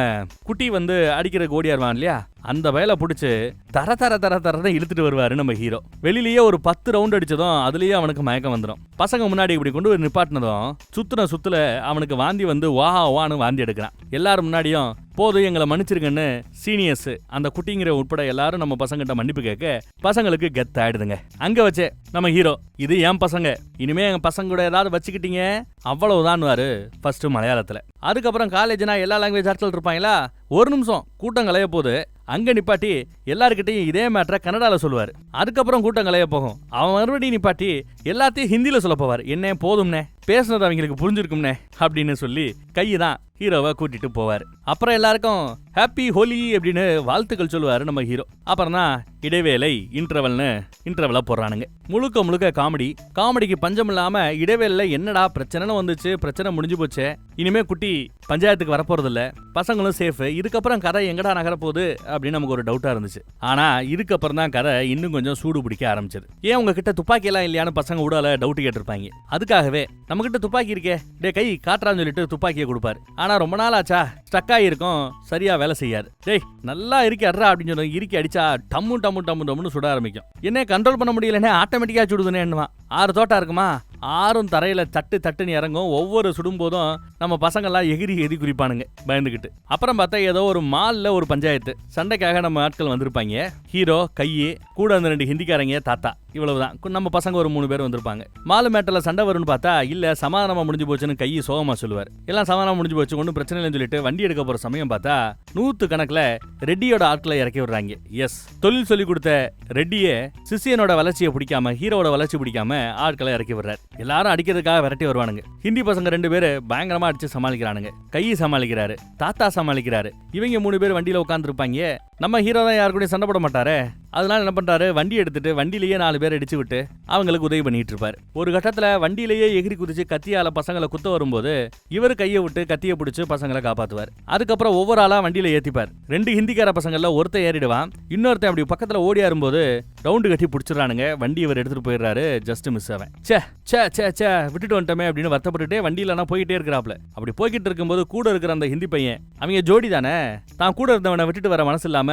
குட்டி வந்து அடிக்கிற கோடியாருவான் இல்லையா? அந்த வயலை பிடிச்சி தர தர தர தரதான் இழுத்துட்டு வருவாரு நம்ம ஹீரோ வெளியிலேயே ஒரு பத்து ரவுண்ட் அடிச்சதும் அதுலயே அவனுக்கு மயக்கம் வந்துடும் பசங்க முன்னாடி இப்படி கொண்டு போய் நிப்பாட்டினதும் சுத்துன சுத்துல அவனுக்கு வாந்தி வந்து வா வான்னு வாந்தி எடுக்கிறான். எல்லாரும் முன்னாடியும் போதும் எங்களை மன்னிச்சிருங்கன்னு சீனியர்ஸ் அந்த குட்டிங்கிற உட்பட எல்லாரும் நம்ம பசங்கிட்ட மன்னிப்பு கேட்க பசங்களுக்கு கெத் ஆயிடுதுங்க. அங்க வச்சே நம்ம ஹீரோ இது என் பசங்க இனிமே எங்க பசங்க கூட ஏதாவது வச்சுக்கிட்டீங்க? அவ்வளவுதான்வாரு ஃபர்ஸ்ட் மலையாளத்துல. அதுக்கப்புறம் காலேஜ்னா எல்லா லாங்குவேஜ் ஆட்கள் இருப்பாங்களா? ஒரு நிமிஷம் கூட்டம் கலைய போது அங்க நிப்பாட்டி எல்லாருக்கிட்டையும் இதே மேட்டரை கன்னடால சொல்லுவார். அதுக்கப்புறம் கூட்டம் கலைய போகும். அவன் மறுபடியும் நிப்பாட்டி எல்லாத்தையும் ஹிந்தியில் சொல்ல போவார். என்ன போதும்னே. பேசுனது அவங்களுக்கு புரிஞ்சிருக்கும்னே அப்படின்னு சொல்லி கையை தான் ஹீரோவை கூட்டிட்டு போவார். அப்புறம் எல்லாருக்கும் ஹாப்பி ஹோலி அப்படின்னு வாழ்த்துக்கள் சொல்லுவார் நம்ம ஹீரோ. அப்புறம் தான் இடைவேளை இன்டர்வல்னு இன்டர்வலா போடுறானுங்க. முழுக்க முழுக்க காமெடி காமெடிக்கு பஞ்சம் இல்லாமல் இடைவேளில் என்னடா பிரச்சனைன்னு வந்துச்சு பிரச்சனை முடிஞ்சு போச்சே. இனிமே குட்டி பஞ்சாயத்துக்கு வரப்போறதில்ல. பசங்களும் சேஃபு இதுக்கப்புறம் கதை எங்கடா நகரப்போகுது அப்படின்னு நமக்கு ஒரு டவுட்டாக இருந்துச்சு. இருந்துச்சு. ஆனா இதுக்கப்புறம் தான் கதை இன்னும் கொஞ்சம் சூடு பிடிக்க ஆரம்பிச்சது. ஏன் உங்ககிட்ட துப்பாக்கி எல்லாம் இல்லையான்னு பசங்க உடல டவுட் கேட்டிருப்பாங்க. அதுக்காகவே நம்ம கிட்ட துப்பாக்கி இருக்கே. டே கை காட்டுறான்னு சொல்லிட்டு துப்பாக்கியை கொடுப்பாரு. ஆனா ரொம்ப நாள் ஆச்சா? ஸ்டக் ஆகிருக்கும் சரியா வேலை செய்யாது. டேய் நல்லா இருக்கி அட்ரா அப்படின்னு சொல்லி இறுக்கி அடிச்சா டம்மு டம்மு டம்மு டம்முன்னு சுட ஆரம்பிக்கும். என்ன கண்ட்ரோல் பண்ண முடியலன்னே ஆட்டோமேட்டிக்கா சுடுதுனேன்னுவா ஆறு தோட்டா இருக்குமா? ஆறும் தரையில தட்டு தட்டுன்னு இறங்கும். ஒவ்வொரு சுடும்போதும் நம்ம பசங்கள்லாம் எகிரி எதி குறிப்பானுங்க பயந்துக்கிட்டு அப்புறம் பார்த்தா ஏதோ ஒரு மாலில் ஒரு பஞ்சாயத்து. சண்டைக்காக நம்ம ஆட்கள் வந்திருப்பாங்க. ஹீரோ கையே கூட அந்த ரெண்டு ஹிந்திக்காரங்க தாத்தா. இவ்வளவுதான். நம்ம பசங்க ஒரு மூணு பேர் வந்திருப்பாங்க. மாலு மேட்டில் சண்டை வரும்னு பார்த்தா இல்ல சமாதானமா முடிஞ்சு போச்சுன்னு கையை சோகமா சொல்லுவார். எல்லாம் சமாதானம் முடிஞ்சு போச்சு ஒன்றும் பிரச்சனை இல்லைன்னு சொல்லிட்டு வண்டி எடுக்க போற சமயம் பார்த்தா நூத்து கணக்கில் ரெட்டியோட ஆட்களை இறக்கி விடுறாங்க. எஸ் தொழில் சொல்லி கொடுத்த ரெட்டியே சிசியனோட வளர்ச்சியை பிடிக்காம ஹீரோட வளர்ச்சி பிடிக்காம ஆட்களை இறக்கி விடுறாரு. எல்லாரும் அடிக்கிறதுக்காக விரட்டி வருவானுங்க. ஹிந்தி பசங்க ரெண்டு பேர் பயங்கரமா அடிச்சு சமாளிக்கிறானுங்க. கையை சமாளிக்கிறாரு தாத்தா சமாளிக்கிறாரு. இவங்க மூணு பேர் வண்டியில உட்காந்துருப்பாங்க நம்ம ஹீரோ தான் யாரு கூடயும் சண்டை போட மாட்டாரே? அதனால என்ன பண்றாரு? வண்டி எடுத்துட்டு வண்டியிலேயே நாலு பேர் அடிச்சு விட்டு அவங்களுக்கு உதவி பண்ணிட்டு இருப்பாரு. ஒரு கட்டத்துல வண்டியிலேயே எகிரி குதிச்சு கத்தியால பசங்களை குத்த வரும்போது இவர் கையை விட்டு கத்தியை பிடிச்சு பசங்களை காப்பாத்துவார். அதுக்கப்புறம் ஒவ்வொரு ஆளா வண்டியில ஏத்திப்பார். ரெண்டு ஹிந்திக்கார பசங்கள்ல ஒருத்தன் ஏறிடுவான். இன்னொருத்தன் அப்படி பக்கத்துல ஓடியாரும்போது ரவுண்டு கட்டி பிடிச்சிடறானுங்க. வண்டி இவர் எடுத்துட்டு போயிடுறாரு. ஜஸ்ட் மிஸ் அவன். சே ச்சே ச்சே ச்சே விட்டுட்டு வந்துட்டோமே அப்படின்னு வருத்தப்பட்டுட்டே வண்டியிலனா நான் போயிட்டே இருக்கிறாப்ல அப்படி போய்கிட்டு இருக்கும்போது கூட இருக்கிற அந்த ஹிந்தி பையன் அவங்க ஜோடி தானே? தான் கூட இருந்தவனை விட்டுட்டு வர மனசு இல்லாம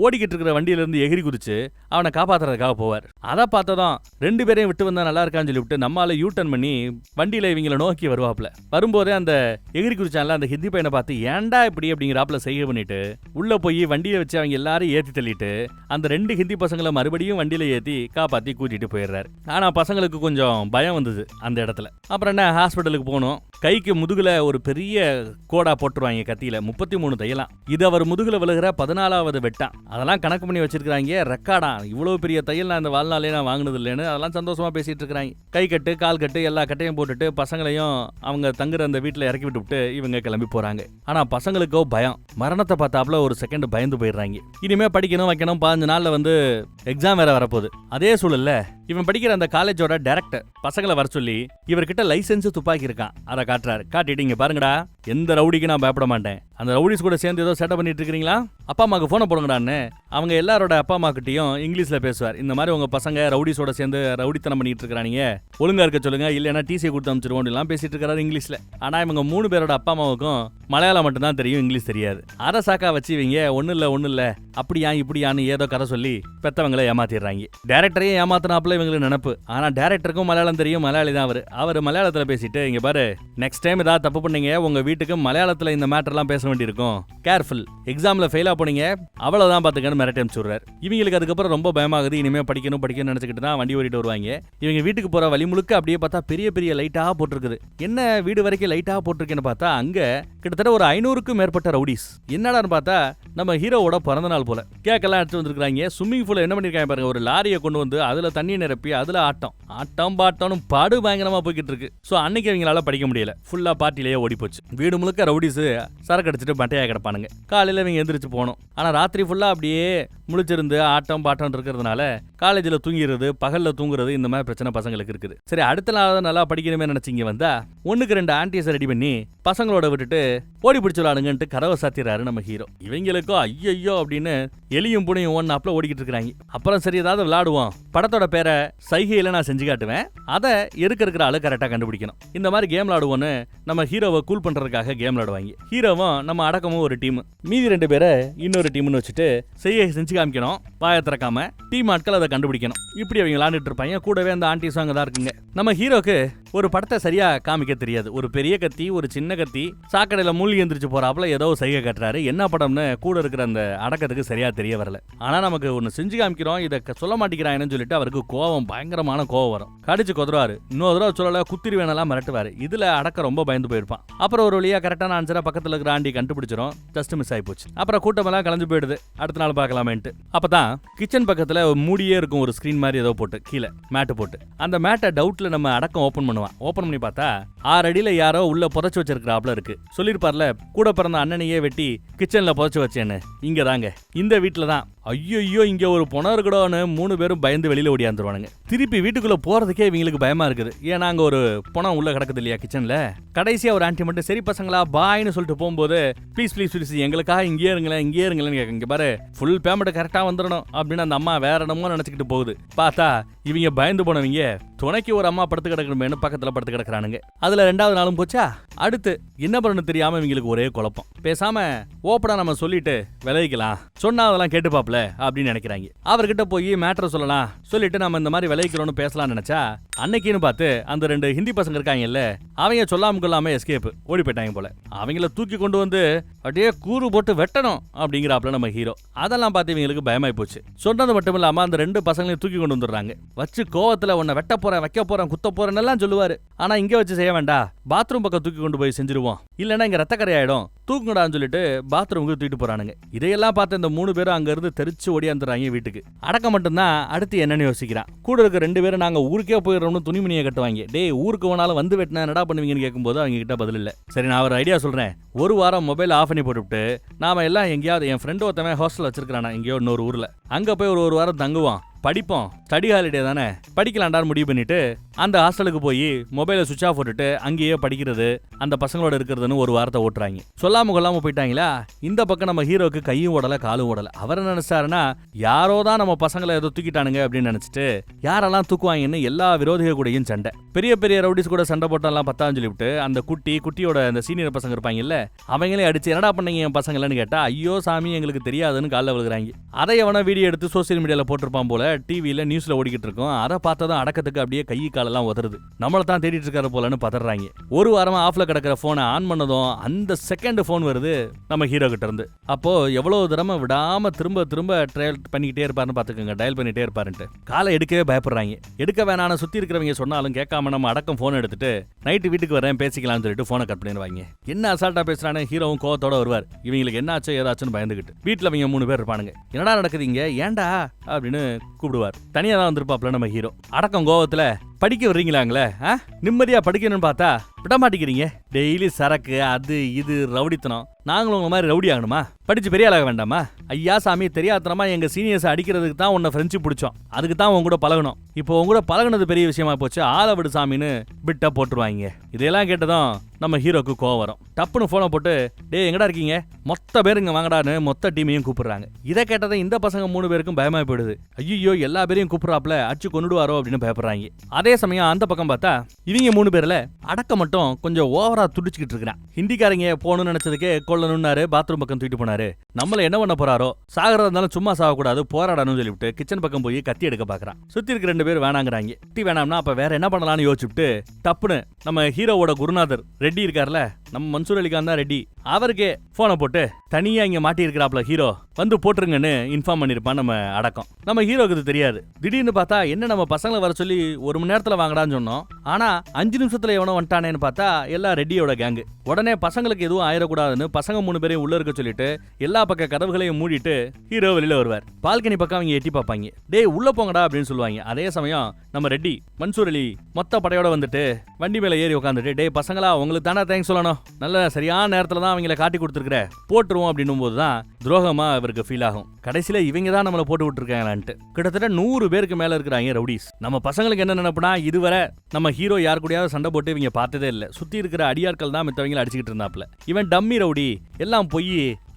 ஓடிக்கிட்டு இருக்கிற வண்டியில இருந்து எகிரி குதிச்சு அவனை காப்பாத்துறதுக்காக போவார். அதை பார்த்ததும் ரெண்டு பேரையும் விட்டு வந்தா நல்லா இருக்கான்னு சொல்லி விட்டு நம்மால யூ டர்ன் பண்ணி வண்டியில இவங்கள நோக்கி வருவாப்ல வரும்போதே அந்த எகிரி குதிச்சான்ல அந்த ஹிந்தி பையனை பார்த்து ஏன்டா இப்படி? அப்படிங்கிறாப்ல செய்ய பண்ணிட்டு உள்ள போய் வண்டியை வச்சு அவங்க எல்லாரும் ஏத்தி தள்ளிட்டு அந்த ரெண்டு ஹிந்தி பசங்களை மறுபடியும் வண்டியில ஏத்தி காப்பாத்தி கூட்டிட்டு போயிடுறாரு. ஆனா பசங்களுக்கு கொஞ்சம் பயம் வந்தது அந்த இடத்துல. அப்புறம் என்ன ஹாஸ்பிட்டலுக்கு போனோம். கைக்கு முதுகுல ஒரு பெரிய கோடா போட்டுருவாங்க கத்தியில முப்பத்தி மூணு தையலாம் இது அவர் முதுகுல விழுகிற பதினாலாவது வெட்டான் அதெல்லாம் கணக்கு பண்ணி வச்சிருக்காங்க ரெக்கார்டா இவ்வளவு பெரிய தையல் நான் இந்த வாழ்நாளே நான் வாங்கினது இல்லைன்னு அதெல்லாம் சந்தோஷமா பேசிட்டு இருக்கிறாங்க. கை கட்டு கால் கட்டு எல்லா கட்டையும் போட்டுட்டு பசங்களையும் அவங்க தங்குற அந்த வீட்டுல இறக்கி விட்டு விட்டு இவங்க கிளம்பி போறாங்க. ஆனா பசங்களுக்கோ பயம். மரணத்தை பார்த்தாப்புல ஒரு செகண்ட் பயந்து போயிடுறாங்க. இனிமே படிக்கணும் வைக்கணும் பதினஞ்சு நாள்ல வந்து எக்ஸாம் வேற வரப்போகுது. அதே சூழல்ல இவன் படிக்கிற அந்த காலேஜோட டைரக்டர். பசங்களை வர சொல்லி இவர்கிட்ட லைசன்ஸ் துப்பாக்கி இருக்கான். அதை காட்டுறாரு. காட்டிட்டு இங்க பாருங்கடா எந்த ரவுடிக்கு நான் பயப்பட மாட்டேன். அந்த ரவுடிஸ் கூட சேர்ந்து ஏதோ சேட்டை பண்ணிட்டு இருக்கீங்களா அப்பா அம்மாக்கு போனை போடுங்கடான்னு அவங்க எல்லாரோட அப்பா அம்மா கிட்டயும் இங்கிலீஷ்ல பேசுவார். இந்த மாதிரி உங்க பசங்க ரவுடிஸோட சேர்ந்து ரவுடித்தனம் பண்ணிட்டு இருக்காங்க ஒழுங்கா இருக்க சொல்லுங்க இல்லைன்னா டிசி கொடுத்து அனுப்பிச்சிருவோம் எல்லாம் பேசிட்டு இருக்காரு இங்கிலீஷ்ல. ஆனா இவங்க மூணு பேரோட அப்பா அம்மாவுக்கும் மலையாளம் மட்டும்தான் தெரியும் இங்கிலீஷ் தெரியாது. அதை சாக்கா வச்சு இவங்க ஒன்னும் இல்ல ஒன்னும் இல்ல அப்படியா இப்படியான்னு ஏதோ கதை சொல்லி பெத்தவங்களை ஏமாத்திடுறாங்க. டேரக்டரையும் ஏமாத்தினாப்புல இவங்களுக்கு நினப்பு. ஆனா டேரக்டருக்கும் மலையாளம் தெரியும். மலையாளி தான் அவர். அவர் மலையாளத்துல பேசிட்டு இங்க பாரு நெக்ஸ்ட் டைம் ஏதாவது தப்பு பண்ணீங்க உங்க வீட்டுக்கு மலையாளத்துல இந்த மேட்டர்லாம் பேச வேண்டியிருக்கும். கேர்ஃபுல் எக்ஸாம்ல ஃபெயிலா போனீங்க அவ்வளவுதான் பார்த்துக்கன்னு மிரட்டி அனுப்பிச்சுடுறாரு. இவங்களுக்கு அதுக்கப்புறம் ரொம்ப பயமாகுது. இனிமேல் படிக்கணும் படிக்கணும்னு நினச்சிக்கிட்டு தான் வண்டி ஓடிட்டு வருவாங்க. இவங்க வீட்டுக்கு போற வழி முழுக்க அப்படியே பார்த்தா பெரிய பெரிய லைட்டாக போட்டிருக்குது. என்ன வீடு வரைக்கும் லைட்டாக போட்டிருக்கேன்னு பார்த்தா அங்க கிட்டத்தட்ட ஒரு ஐநூறுக்கும் மேற்பட்ட ரவுடிஸ். என்னடான்னு பார்த்தா நம்ம ஹீரோவோட பிறந்த நாள் போல. கேக்கெல்லாம் எடுத்து வந்திருக்காங்க ஸ்விம்மிங் பூல என்ன பண்ணிருக்காங்க பாருங்க ஒரு லாரியை கொண்டு வந்து அதுல தண்ணி நிரப்பி அதில் ஆட்டம். ஆட்டம் பாட்டம்னு படு பயங்கரமாக போய்கிட்டு இருக்கு ஸோ அன்னைக்கு அவங்களால படிக்க முடியல. ஃபுல்லாக பார்ட்டிலேயே ஓடி போச்சு வீடு முழுக்க ரவுடிஸ் சரக்கு அடிச்சுட்டு மட்டையா கிடப்பானுங்க. காலையில் இவங்க எந்திரிச்சு போகணும். ஆனால் ராத்திரி ஃபுல்லாக அப்படியே முழிச்சிருந்து ஆட்டம் பாட்டம் இருக்கிறதுனால காலேஜில் தூங்கிறது பகலில் தூங்குறது இந்த மாதிரி பிரச்சனை பசங்களுக்கு இருக்குது. சரி அடுத்த நாள் நல்லா படிக்கணுமே நினச்சிங்க வந்தா ஒன்றுக்கு ரெண்டு ஆன்டிஸை ரெடி பண்ணி பசங்களோட விட்டுட்டு ஓடி பிடிச்சி விளாடுங்கன்ட்டு கதவை சாத்திடுறாரு நம்ம ஹீரோ இவங்களுக்கோ ஐயோ அப்படின்னு எலியும் புனையும் ஒன்னு ஓடிக்கிட்டு இருக்கிறாங்க. அப்புறம் சரி ஏதாவது விளாடுவோம் படத்தோட பேரை சைகையில் நான் செஞ்சு காட்டுவேன். அதை எதுக்கு இருக்கிற ஆளு கரெக்டாக கண்டுபிடிக்கணும். இந்த மாதிரி கேம் விளாடுவோன்னு நம்ம ஹீரோவை கூல் பண்ணுறதுக்காக கேம் விளாடுவாங்க. ஹீரோவும் நம்ம அடக்கமும் ஒரு டீம் மீதி ரெண்டு பேரை இன்னொரு டீம்னு வச்சுட்டு செய்ய செஞ்சு காமிக்கணும். வாயை திறக்காம டீம் ஆட்கள் அதை கண்டுபிடிக்கணும். இப்படி அவங்க விளாண்டுட்டு இருப்பாங்க. கூடவே அந்த ஆண்டி சாங் தான் இருக்குங்க. நம்ம ஹீரோக்கு ஒரு படத்தை சரியா காமிக்க தெரியாது. ஒரு பெரிய கத்தி ஒரு சின்ன கத்தி சாக்கடையில மூழ்கி எந்திரிச்சு போறாப்புல ஏதோ செய்ய கட்டுறாரு. என்ன படம்னு கூட இருக்கிற அந்த அடக்கத்துக்கு சரியா தெரிய வரல. ஆனா நமக்கு ஒன்னு செஞ்சு காமிக்கிறோம் இதை க- சொல்ல மாட்டேங்கிறாங்கன்னு சொல்லிட்டு அவருக்கு கோவம் பயங்கரமான கோவம் வரும். கடிச்சு கொதறாரு. இன்னொரு தடவை சொல்லல குத்திரி வேணலாம் மிரட்டுவாரு. இதுல அடக்க ரொம்ப பயந்து போயிருப்பான். அப்புறம் ஒரு வழியா கரெக்டான ஆன்சரா பக்கத்துல இருக்கிற ஆண்டி கண்டுபிடிச்சிரும். ஜஸ்ட் மிஸ் ஆகி போச்சு. அப்புறம் கூட்டமெல்லாம் கலைஞ்சு போயிடுது. அடுத்த நாள் பார்க்கலாமேன்ட்டு. அப்பதான் கிச்சன் பக்கத்துல மூடியே இருக்கும் ஒரு ஸ்கிரீன் மாதிரி ஏதோ போட்டு கீழே மேட்டு போட்டு. அந்த மேட்டை டவுட்ல நம்ம அடக்கம் ஓப்பன் பண்ண பண்ணுவான். ஓபன் பண்ணி பார்த்தா ஆறு அடியில யாரோ உள்ள புதைச்சு வச்சிருக்கிறாப்ல இருக்கு. சொல்லிருப்பார்ல கூட பிறந்த அண்ணனையே வெட்டி கிச்சன்ல புதைச்சு வச்சேன்னு. இங்க தாங்க. இந்த வீட்ல தான். ஐயோ இங்கே ஒரு புணம் இருக்கடான்னு மூணு பேரும் பயந்து வெளியில் ஓடியாந்துருவானுங்க திருப்பி வீட்டுக்குள்ளே போகிறதுக்கே இவங்களுக்கு பயமாக இருக்குது. ஏன்னா அங்கே ஒரு புணம் உள்ளே கிடக்குது இல்லையா கிச்சனில் கடைசியாக ஒரு ஆண்டி மட்டும் சரி பசங்களா பாய்னு சொல்லிட்டு போகும்போது ப்ளீஸ் ப்ளீஸ் ப்ளீஸ் எங்களுக்காக இங்கேயே இருங்களேன் இங்கேயே இருங்களேன்னு கேட்க பாரு ஃபுல் பேமெண்ட் கரெக்டாக வந்துடணும் அப்படின்னு அந்த அம்மா வேற என்னமோ நினச்சிக்கிட்டு போகுது. பார்த்தா இவங்க பயந்து போனவங்க துணைக்கு ஒரு அம்மா படுத்து கிடக்கணுமேனு பக்கத்தில் படுத்து கிடக்குறானுங்க. அதில் ரெண்டாவது நாளும் போச்சா? அடுத்து என்ன பண்ணணும் தெரியாமல் இவங்களுக்கு ஒரே குழப்பம். பேசாமல் ஓப்பனாக நம்ம சொல்லிட்டு விளைவிக்கலாம் சொன்னால் அதெல்லாம் கேட்டுப்பாப்ல அப்படின்னு நினைக்கிறாங்க. அவர்கிட்ட போய் மேட்டர் சொல்லலாம் சொல்லிட்டு நம்ம இந்த மாதிரி விளைவிக்கிறோம்னு பேசலாம்னு நினைச்சா அன்னைக்குன்னு பார்த்து அந்த ரெண்டு ஹிந்தி பசங்க இருக்காங்கல்ல அவங்க சொல்லாம கொள்ளாம எஸ்கேப் ஓடி போயிட்டாங்க போல. அவங்கள தூக்கி கொண்டு வந்து அப்படியே கூறு போட்டு வெட்டணும் அப்படிங்கிறாப்ல நம்ம ஹீரோ அதெல்லாம் பார்த்து இவங்களுக்கு பயமாய் போச்சு. சொன்னது மட்டும் இல்லாம அந்த ரெண்டு பசங்களையும் தூக்கி கொண்டு வந்துடுறாங்க. வச்சு கோவத்துல உன்னை வெட்ட போறேன் வைக்க போறேன் குத்த போறேன்னு எல்லாம் சொல்லுவாரு. ஆனா இங்க வச்சு செய்ய வேண்டாம். பாத்ரூம் பக்கம் தூக்கி கொண்டு போய் செஞ்சிருவோம். இல்லைன்னா இங்க ரத்தக்கரை ஆயிடும். தூக்குங்கடான்னு சொல்லிட்டு பாத்ரூமுக்கு தூக்கிட்டு போறானுங்க. இதையெல்லாம் பார்த்து இந்த மூணு பேரும் அங்க இருந்து தெரிச்சு ஓடியாந்துறாங்க வீட்டுக்கு. அடக்கம் மட்டும்தான் அடுத்து என்னன்னு யோசிக்கிறான். கூட இருக்க ரெண்டு பேரும் நாங்க ஊருக்கே போயிடறோம்னு துணிமணியை கட்டுவாங்க. டேய் ஊருக்கு வேணாலும் வந்து வெட்டினா என்னடா பண்ணுவீங்கன்னு கேட்கும்போது அவங்க கிட்ட பதில் இல்ல. சரி நான் ஒரு ஐடியா சொல்றேன். ஒரு வாரம் மொபைல் ஆஃப் பண்ணி போட்டுவிட்டு நாம எல்லாம் எங்கேயாவது என் ஃப்ரெண்டு ஒருத்தவன் ஹாஸ்டல் வச்சிருக்கானா எங்கேயோ இன்னொரு ஊர்ல. அங்க போய் ஒரு ஒரு வாரம் தங்குவான். படிப்போம். ஸ்டடி ஹாலிடே தானே? படிக்கலாண்டான்னு முடிவு பண்ணிட்டு அந்த ஹாஸ்டலுக்கு போய் மொபைலை சுவிச் ஆஃப் போட்டுட்டு அங்கேயே படிக்கிறது அந்த பசங்களோட இருக்கிறதுன்னு ஒரு வாரத்தை ஓட்டுறாங்க. சொல்லாம கொள்ளாம போயிட்டாங்களா? இந்த பக்கம் நம்ம ஹீரோக்கு கையும் ஓடல காலும் ஓடல. அவர் என்ன நினைச்சாருன்னா யாரோ தான் நம்ம பசங்களை ஏதோ தூக்கிட்டானுங்க அப்படின்னு நினைச்சிட்டு யாரெல்லாம் தூக்குவாங்கன்னு எல்லா விரோதிகள் கூடயும் சண்டை. பெரிய பெரிய ரவுடிஸ் கூட சண்டை போட்டெல்லாம் பத்தான்னு சொல்லிவிட்டு அந்த குட்டி குட்டியோட அந்த சீனியர் பசங்க இருப்பாங்கல்ல அவங்களே அடிச்சு என்னடா பண்ணீங்க என் பசங்களன்னு கேட்டா ஐயோ சாமி எங்களுக்கு தெரியாதுன்னு காலைல விழுகிறாங்க. அதை எவனா வீடியோ எடுத்து சோசியல் மீடியாவில் போட்டிருப்பான் போல டிவியில நியூஸில் ஓடிக்கிட்டு இருக்கோம் அதை பார்த்ததும் அடக்கத்துக்கு அப்படியே கை காலெல்லாம் உதறுது. நம்மளை தான் தேடிட்டு இருக்காரு போலன்னு பதறாங்க. ஒரு வாரமாக ஆஃப்ல கிடக்கிற ஃபோனை ஆன் பண்ணதும் அந்த செகண்ட் ஃபோன் வருது நம்ம ஹீரோ கிட்ட இருந்து. அப்போ எவ்வளோ தடவை விடாம திரும்ப திரும்ப ட்ரையல் பண்ணிக்கிட்டே இருப்பாருன்னு பார்த்துக்கோங்க. டயல் பண்ணிட்டே இருப்பாருன்ட்டு. காலை எடுக்கவே பயப்படுறாங்க. எடுக்க வேணாம்னு சுற்றி இருக்கிறவங்க சொன்னாலும் கேட்காம நம்ம அடக்கம் ஃபோன் எடுத்துட்டு நைட்டு வீட்டுக்கு வரேன் பேசிக்கலாம்னு சொல்லிட்டு ஃபோனை கட் பண்ணிடுவாங்க. என்ன அசால்ட்டாக பேசுகிறானே ஹீரோவும் கோவத்தோட வருவார். இவங்களுக்கு என்னாச்சோ ஏதாச்சுன்னு வீட்டில் அவங்க மூணு பேர் இருப்பானுங்க. என்னடா நடக்குதுங்க ஏன்டா? அப்படின்னு கூப்பிடுவார். தனியாக தான் வந்திருப்பாப்ல நம்ம ஹீரோ அடக்கம் கோவத்துல படிக்க வர்றீங்களாங்களே ஆ? நிம்மதியாக படிக்கணும்னு பார்த்தா விட மாட்டேங்கிறீங்க. டெய்லி சரக்கு அது இது ரவுடித்தனம். நாங்களும் உங்க மாதிரி ரவுடி ஆகணுமா? படிச்சு பெரிய ஆளாக வேண்டாமா? ஐயா சாமி தெரியாதனமா எங்க சீனியர்ஸ் அடிக்கிறதுக்கு தான் உன்னை ஃப்ரெண்ட்ஷிப் பிடிச்சோம். அதுக்கு தான் உங்க கூட பழகணும். இப்போ உங்க கூட பழகுனது பெரிய விஷயமா போச்சு. ஆளை சாமின்னு பிட்டா போட்டுருவாங்க. இதையெல்லாம் கேட்டதும் நம்ம ஹீரோக்கு கோவம் வரும். டப்புன்னு ஃபோனை போட்டு டேய் எங்கடா இருக்கீங்க? மொத்த பேர் வாங்கடான்னு மொத்த டீமையும் கூப்பிடுறாங்க. இதை கேட்டதும் இந்த பசங்க மூணு பேருக்கும் பயமா போயிடுது. ஐயோ எல்லா பேரையும் கூப்பிட்றாப்ல. அச்சு கொண்டுடுவாரோ அப்படின்னு பயப்படுறாங்க. அதே சமயம் அந்த பக்கம் பார்த்தா இவங்க மூணு பேர்ல அடக்க மட்டும் கொஞ்சம் ஓவரா துடிச்சுக்கிட்டு இருக்கிறான். ஹிந்திக்காரங்க போகணும்னு நினைச்சதுக்கே கொல்லணும்னாரு பாத்ரூம் பக்கம் தூக்கிட்டு போனாரு. நம்மள என்ன பண்ண போறாரோ சாகிறதா இருந்தாலும் சும்மா சாகக்கூடாது போராடணும்னு சொல்லிவிட்டு கிச்சன் பக்கம் போய் கத்தி எடுக்க பாக்குறான். சுத்தி இருக்க ரெண்டு பேர் வேணாங்கிறாங்க. கத்தி வேணாம்னா அப்ப வேற என்ன பண்ணலாம்னு யோசிச்சுட்டு டப்புன்னு நம்ம ஹீரோவோட குருநாதர் ரெட்டி இருக்கார்ல நம்ம மன்சூர் அலிகான் தான் ரெட்டி. அவருக்கே போனை போட்டு தனியா இங்க மாட்டியிருக்கிறாப்ல ஹீரோ வந்து போட்டுருங்கன்னு இன்ஃபார்ம் பண்ணிருப்பான் நம்ம அடக்கம். நம்ம ஹீரோக்கு இது தெரியாது. திடீர்னு பார்த்தா என்ன நம்ம பசங்களை வர சொல்லி ஒரு மணி நேரத்துல வாங்கடான்னு சொன்னோம். ஆனா அஞ்சு நிமிஷத்துல எவனோ வந்துட்டானேன்னு பார்த்தா எல்லாம் ரெட்டியோட கேங்கு உடனே பசங்களுக்கு எதுவும் ஆயிடக்கூடாதுன்னு பசங்க மூணு பேரையும் உள்ள இருக்க சொல்லிட்டு எல்லா பக்க கதவுகளையும் மூடிட்டு ஹீரோ வெளியில வருவார். பால்கனி பக்கம் அவங்க எட்டி பார்ப்பாங்க. டேய் உள்ள போங்கடா அப்படின்னு சொல்லுவாங்க. அதே சமயம் நம்ம ரெட்டி மன்சூர் அலி மொத்த படையோட வந்துட்டு வண்டி மேல ஏறி உட்காந்துட்டு டேய் பசங்களா உங்களுக்கு தானே தேங்க்ஸ் சொல்லணும். நல்ல சரியான நேரத்துல தான் அவங்கள காட்டி கொடுத்துருக்குற போட்டுருவோம் அப்படின்னும் போது தான் துரோகமாக இவருக்கு ஃபீல் ஆகும். கடைசியில இவங்க தான் நம்மளை போட்டு விட்டுருக்காங்களான்ட்டு. கிட்டத்தட்ட நூறு பேருக்கு மேலே இருக்கிறாங்க ரவுடிஸ். நம்ம பசங்களுக்கு என்ன நினைப்புனா இதுவரை நம்ம ஹீரோ யார் கூடயாவது சண்டை போட்டு இவங்க பார்த்ததே இல்லை. சுற்றி இருக்கிற அடியாட்கள் தான் மித்தவங்களை அடிச்சுக்கிட்டு இருந்தாப்புல. இவன் டம்மி ரவுடி எல்லாம் பொய்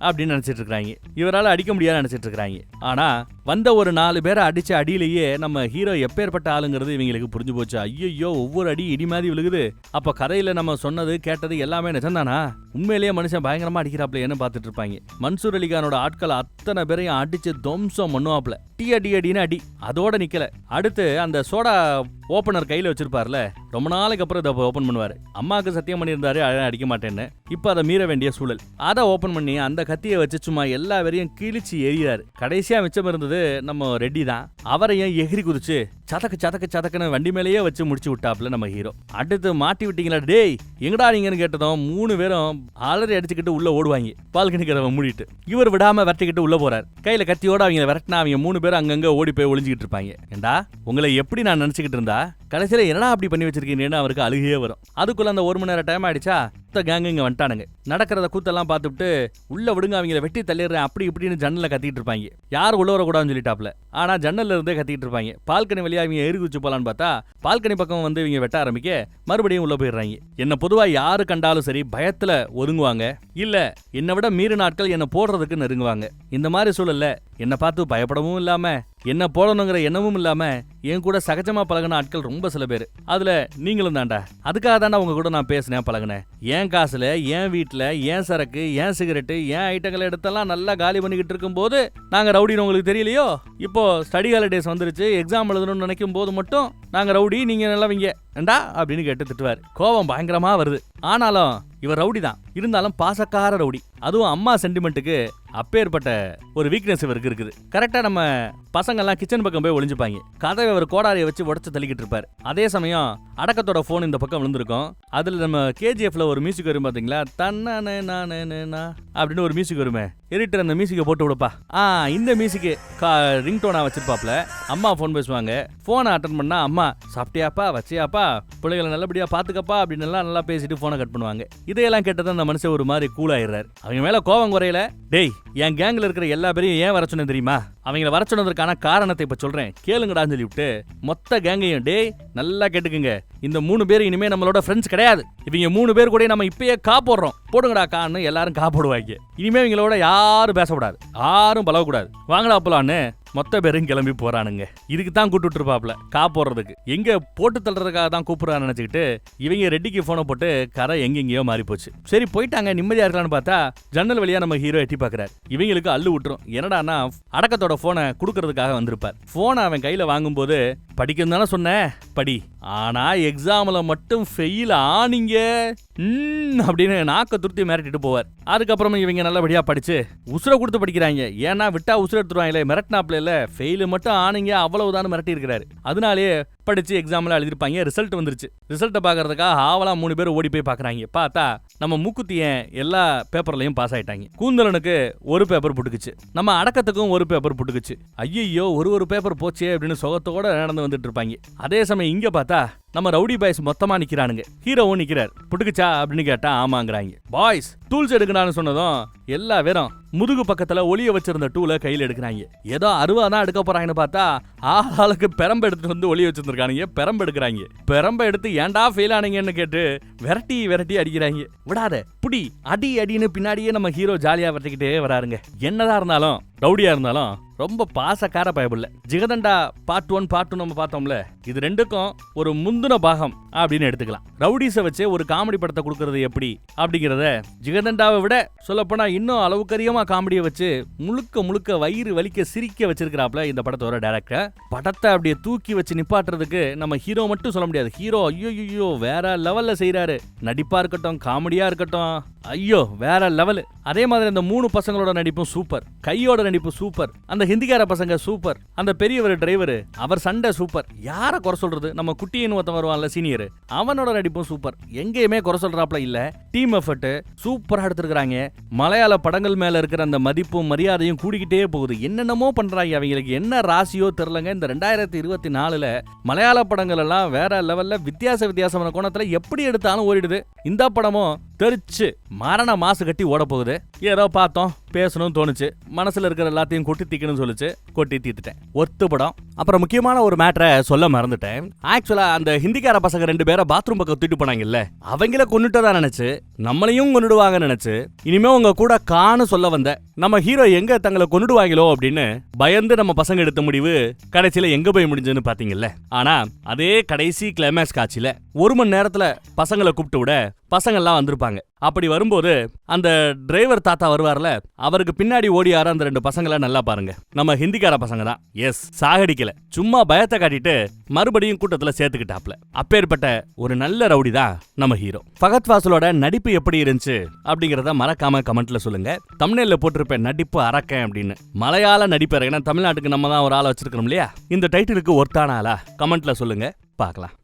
அப்படின்னு நினச்சிட்டு இருக்காங்க இவரால் அடிக்க முடியாது நினச்சிட்டு இருக்காங்க ஆனால் வந்த ஒரு நாலு பேரை அடிச்ச அடியிலேயே நம்ம ஹீரோ எப்பேற்பட்ட ஆளுங்கிறது இவங்களுக்கு புரிஞ்சு போச்சு? ஐயோ ஒவ்வொரு அடி இடி மாதிரி விழுகுது. அப்போ கதையில் நம்ம சொன்னது கேட்டது எல்லாமே நிஜம்தானா? உண்மையிலேயே மனுஷன் பயங்கரமா என்ன பார்த்துட்டு இருப்பாங்க. மன்சூர் அலிகானோட ஆட்கள் அத்தனை பேரையும் அடிச்சு துவம்சம் பண்ணுவாப்ல. டி அடி அடின்னு அடி. அதோட நிக்கல. அடுத்து அந்த சோடா ஓப்பனர் கையில வச்சிருப்பார்ல. ரொம்ப நாளைக்கு அப்புறம் இதை ஓபன் பண்ணுவாரு. அம்மாவுக்கு சத்தியம் பண்ணியிருந்தாரு அடிக்க மாட்டேன்னு. இப்போ அதை மீற வேண்டிய சூழல். அதை ஓபன் பண்ணி அந்த கத்தியை வச்சு சும்மா எல்லா வரையும் கிழிச்சு எரியாரு கடைசியா மிச்சம் இருந்தது நம்ம ரெட்டி தான் அவரையும் எகிரி குதிச்சு சதக்கு சதக்கு சதக்குன்னு வண்டி மேலேயே வச்சு முடிச்சு விட்டாப்புல நம்ம ஹீரோ. அடுத்து மாட்டி விட்டீங்களா? டேய் எங்கடா நீங்கன்னு கேட்டதும் மூணு பேரும் அலறி அடிச்சுக்கிட்டு உள்ள ஓடுவாங்க. பால்கனி கதவை மூடிட்டு. இவர் விடாம விரட்டிக்கிட்டு உள்ள போறாரு. கையில கத்தியோட அவங்க விரட்டினா அவங்க மூணு பேரும் அங்கங்க ஓடி போய் ஒளிஞ்சுக்கிட்டு இருப்பாங்க. ஏண்டா உங்களை எப்படி நான் நினைச்சுக்கிட்டு இருந்தா? கடைசியில என்னடா அப்படி பண்ணி வச்சிருக்கீங்கன்னு அவருக்கு அழுகையே வரும். அதுக்குள்ள அந்த ஒரு மணி நேரம் டைம் ஆயிடுச்சா? மொத்த கேங்கு இங்கே வந்துட்டானுங்க. நடக்கிறத கூத்தெல்லாம் பார்த்துட்டு உள்ள விடுங்க அவங்கள வெட்டி தள்ளிடுறேன். அப்படி இப்படின்னு ஜன்னல்ல கத்திட்டு இருப்பாங்க. யாரும் உள்ள வரக்கூடாதுன்னு சொல்லிட்டாப்ல ஆனால் ஜன்னல்ல இருந்தே கத்திட்டு இருப்பாங்க. பால்கனி வழியாக அவங்க எரி குச்சி போலான்னு பார்த்தா பால்கனி பக்கம் வந்து இவங்க வெட்ட ஆரம்பிக்க மறுபடியும் உள்ள போயிடுறாங்க. என்ன பொதுவா யாரு கண்டாலும் சரி பயத்துல ஒதுங்குவாங்க. இல்ல என்னை விட மீறு நாட்கள் என்ன போடுறதுக்கு நெருங்குவாங்க. இந்த மாதிரி சூழல்ல என்ன பார்த்து பயப்படவும் இல்லாம என்ன போடணுங்கிற எண்ணமும் இல்லாம என் கூட சகஜமா பழகின ஆட்கள் ரொம்ப சில பேர். அதுல நீங்களும் தாண்டா அதுக்காக தாண்டா உங்க கூட நான் பேசினேன் பழகினேன். என் காசுல என் வீட்டுல என் சரக்கு என் சிகரெட்டு என் ஐட்டங்களை எடுத்தெல்லாம் நல்லா காலி பண்ணிக்கிட்டு இருக்கும்போது நாங்க ரவுடின்னு உங்களுக்கு தெரியலையோ? இப்போ ஸ்டடி ஹாலிடேஸ் வந்துருச்சு எக்ஸாம் எழுதணும்னு நினைக்கும் போது மட்டும் நாங்க ரவுடி மறுபடியும் நீங்கள் நல்லவங்க ஏண்டா அப்படின்னு கேட்டு திட்டுவார். கோபம் பயங்கரமா வருது. ஆனாலும் இவர் ரவுடி தான். இருந்தாலும் பாசக்கார ரவுடி. அதுவும் அம்மா சென்டிமெண்ட்டுக்கு அப்பேற்பட்ட ஒரு வீக்னஸ் இவருக்கு இருக்குது. கரெக்டா நம்ம பசங்கெல்லாம் கிச்சன் பக்கம் போய் ஒளிஞ்சுப்பாங்க. கதவை அவர் கோடாரியை வச்சு உடச்சு தள்ளிக்கிட்டு இருப்பார். அதே சமயம் அடக்கத்தோட ஃபோன் இந்த பக்கம் விழுந்திருக்கும். அதுல நம்ம கேஜிஎஃப்ல ஒரு மியூசிக் வரும் பாத்தீங்களா? தன்னானே நானே அப்படின்னு ஒரு மியூசிக் வருமே. எடிட்டர் அந்த மியூசிக்கை போட்டு விடுப்பா. ஆ இந்த மியூசிக்கு ரிங் டோனா வச்சிருப்பாப்ல. அம்மா ஃபோன் பேசுவாங்க. ஃபோனை அட்டன் பண்ணா அம்மா சாப்பிட்டியாப்பா? வச்சியாப்பா? பிள்ளைகளை நல்லபடியா பாத்துக்கப்பா அப்படின்னு எல்லாம் நல்லா பேசிட்டு ஃபோனை கட் பண்ணுவாங்க. இதையெல்லாம் கேட்டதான் அந்த மனுஷன் ஒரு மாதிரி கூல் ஆயிடுறாரு. அவங்க மேல கோவம் குறையல. டேய் என் கேங்ல இருக்கிற எல்லா பேரையும் ஏன் வர சொன்னேன் தெரியுமா? அவங்கள வர சொன்னதற்கான காரணத்தை இப்ப சொல்றேன். கேளுங்கடான்னு சொல்லிவிட்டு மொத்த கேங்கையும் டேய் நல்லா கேட்டுக்குங்க. இந்த மூணு பேர் இனிமே நம்மளோட ஃப்ரெண்ட்ஸ் கிடையாது. இவங்க மூணு பேர் கூட நம்ம இப்பயே கா போடுறோம் போடுங்கடா கான்னு எல்லாரும் கா போடுவாங்க இனிமே இவங்களோட யாரும் பேசக்கூடாது. யாரும் பழகக்கூடாது. வாங்கடா போலான்னு மொத்த பேரும் கிளம்பி போறானுங்க. இதுக்கு தான் கூப்பிட்டு இருப்பாப்ல கா போடுறதுக்கு எங்க போட்டு தள்ளுறதுக்காக தான் கூப்பிடுறான்னு நினைச்சுக்கிட்டு இவங்க ரெட்டிக்கு போனை போட்டு கரை எங்கெங்கேயோ மாறி போச்சு. சரி போயிட்டாங்க நிம்மதியா இருக்கலாம்னு பார்த்தா ஜன்னல் வழியா நம்ம ஹீரோ எட்டி பாக்குறாரு. இவங்களுக்கு அள்ளு விட்டுரும் என்னடான்னா அடக்கத்தோட போனை கொடுக்கறதுக்காக வந்திருப்பார். போனை அவன் கையில வாங்கும்போது படிக்கணும் தானே சொன்னேன் படி. ஆனா எக்ஸாம்ல மட்டும் ஃபெயில் ஆனீங்க. அப்படின்னு நாக்க துருத்தி மிரட்டிட்டு போவார். அதுக்கப்புறமா இவங்க நல்லபடியா படிச்சு உசுரை கொடுத்து படிக்கிறாங்க. ஏன்னா விட்டா உசுரை எடுத்துருவாங்களே மிரட்டினாப்ல இல்ல ஃபெயிலு மட்டும் ஆனீங்க அவ்வளவுதான் மிரட்டி இருக்கிறாரு அதனாலேயே படித்து எக்ஸாமில் எழுதிருப்பாங்க. ரிசல்ட் வந்துருச்சு. ரிசல்ட்டை பார்க்கறதுக்காக ஆவலாக மூணு பேர் ஓடி போய் பார்க்குறாங்க. பார்த்தா நம்ம மூக்குத்தியன் எல்லா பேப்பர்லையும் பாஸ் ஆயிட்டாங்க. கூந்தலனுக்கு ஒரு பேப்பர் புட்டுக்குச்சு. நம்ம அடக்கத்துக்கும் ஒரு பேப்பர் புட்டுக்குச்சு. ஐயையோ ஒரு ஒரு பேப்பர் போச்சே அப்படின்னு சுகத்தோட நடந்து வந்துட்டு இருப்பாங்க. அதே சமயம் இங்கே பார்த்தா நம்ம ரவுடி பாய்ஸ் மொத்தமா நிக்கிறானுங்க. ஹீரோவும் நிக்கிறார். புட்டுக்குச்சா அப்படின்னு கேட்டா ஆமாங்கிறாங்க. பாய்ஸ் டூல்ஸ் எடுக்கணும்னு சொன்னதும் எல்லா பேரும் முதுகு பக்கத்துல ஒளிய வச்சிருந்த டூலை கையில் எடுக்கிறாங்க. ஏதோ அருவா தான் எடுக்க போறாங்கன்னு பார்த்தா ஆளுக்கு பெரம்பு எடுத்துட்டு வந்து ஒளிய வச்சிருந்திருக்கானுங்க பெரம்பு எடுக்கிறாங்க. பெரம்ப எடுத்து ஏன்டா ஃபெயில் ஆனீங்கன்னு கேட்டு விரட்டி விரட்டி அடிக்கிறாங்க. விடாத புடி அடி அடின்னு பின்னாடியே நம்ம ஹீரோ ஜாலியா விரட்டிக்கிட்டே வராருங்க. என்னதான் இருந்தாலும் ரவுடியா இருந்தாலும் ரொம்ப பாசக்கார பயபுள்ள Jigarthanda part one part two நம்ம பார்த்தோம்ல. இது ரெண்டுக்கும் ஒரு முந்தின பாகம் அப்படின்னு எடுத்துக்கலாம். ரவுடிஸை வச்சு ஒரு காமெடி படத்தை கொடுக்கறது எப்படி அப்படிங்கிறத ஜிகதண்டாவை விட சொல்லப்போனா இன்னும் அளவுக்கு காமெடியை வச்சு முழுக்க முழுக்க வயிறு வலிக்க சிரிக்க வச்சிருக்கிறாப்ல இந்த படத்தோட டேரக்டர் படத்தை அப்படியே தூக்கி வச்சு நிப்பாட்டுறதுக்கு நம்ம ஹீரோ மட்டும் சொல்ல முடியாது. ஹீரோ ஐயோ ஐயோ வேற லெவல்ல செய்யறாரு நடிப்பா இருக்கட்டும் காமெடியா இருக்கட்டும் ஐயோ வேற லெவல் அதே மாதிரி அந்த மூணு பசங்களோட நடிப்பும் சூப்பர் கையோட நடிப்பு சூப்பர் அந்த ஹிந்திக்கார பசங்க சூப்பர். அந்த பெரியவர் டிரைவர் அவர் சண்டை சூப்பர். யார குறை சொல்றது? நம்ம குட்டியின் ஒருத்தன் வருவான்ல சீனியர் அவனோட நடிப்பும் சூப்பர். எங்கேயுமே குறை சொல்றாப்ல இல்ல. டீம் எஃபர்ட் சூப்பரா எடுத்திருக்கிறாங்க. மலையாள படங்கள் மேல இருக்கிற அந்த மதிப்பும் மரியாதையும் கூடிக்கிட்டே போகுது. என்னென்னமோ பண்றாங்க அவங்களுக்கு. என்ன ராசியோ தெரிலங்க இந்த ரெண்டாயிரத்தி இருபத்தி நாலுல மலையாள படங்கள் எல்லாம் வேற லெவல்ல வித்தியாச வித்தியாசமான கோணத்துல எப்படி எடுத்தாலும் ஓடிடுது. இந்த படமும் தெரிச்சு மரண மாசு கட்டி ஓட போகுது ஏதோ பார்த்தோம் பேசணும்னு தோணுச்சு. மனசுல இருக்கிற எல்லாத்தையும் கொட்டி চ্যালেঞ্জ கொட்டி தீர்த்துட்டேன். ஒத்து படம் அப்புறம் முக்கியமான ஒரு மேட்டரை சொல்ல மறந்துட்டேன். ஆக்சுவலா அந்த ஹிந்திக்கார பசங்க ரெண்டு பேரை பாத்ரூம் பக்கம் தூக்கிட்டு போனாங்கல்ல அவங்கள கொண்டுட்டதா நினைச்சு நம்மளையும் கொண்டுடுவாங்க நினைச்சு இனிமே உங்க கூட கான்னு சொல்ல வந்த நம்ம ஹீரோ எங்க தங்களை கொண்டுடுவாங்களோ அப்படின்னு பயந்து நம்ம பசங்க எடுத்த முடிவு கடைசியில எங்க போய் முடிஞ்சதுன்னு பாத்தீங்கல்ல. ஆனா அதே கடைசி கிளைமேக்ஸ் காட்சியில ஒரு மணி நேரத்துல பசங்களை கூப்பிட்டு விட பசங்கள்லாம் வந்திருப்பாங்க. அப்படி வரும்போது அந்த டிரைவர் தாத்தா வருவார்ல அவருக்கு பின்னாடி ஓடியார அந்த ரெண்டு பசங்களை நல்லா பாருங்க. நம்ம ஹிந்திக்கார பசங்க தான். எஸ் சாகடிக்கல. சும்மா பயத்தை காட்டிட்டு மறுபடியும் கூட்டத்துல சேர்த்துக்கிட்டாப்ல. அப்பேற்பட்ட ஒரு நல்ல ரவுடி தான் நம்ம ஹீரோ ஃபகத் வாசலோட நடிப்பு எப்படி இருந்துச்சு அப்படிங்கறத மறக்காம கமெண்ட்ல சொல்லுங்க. தமிழ்ல போட்டிருப்பேன் நடிப்பு அரக்கன் அப்படின்னு. மலையாள நடிப்பர் ஏன்னா தமிழ்நாட்டுக்கு நம்ம தான் ஒரு ஆளை வச்சிருக்கணும் இல்லையா? இந்த டைட்டிலுக்கு ஒர்த்தான ஆளா? கமெண்ட்ல சொல்லுங்க. பார்க்கலாம்.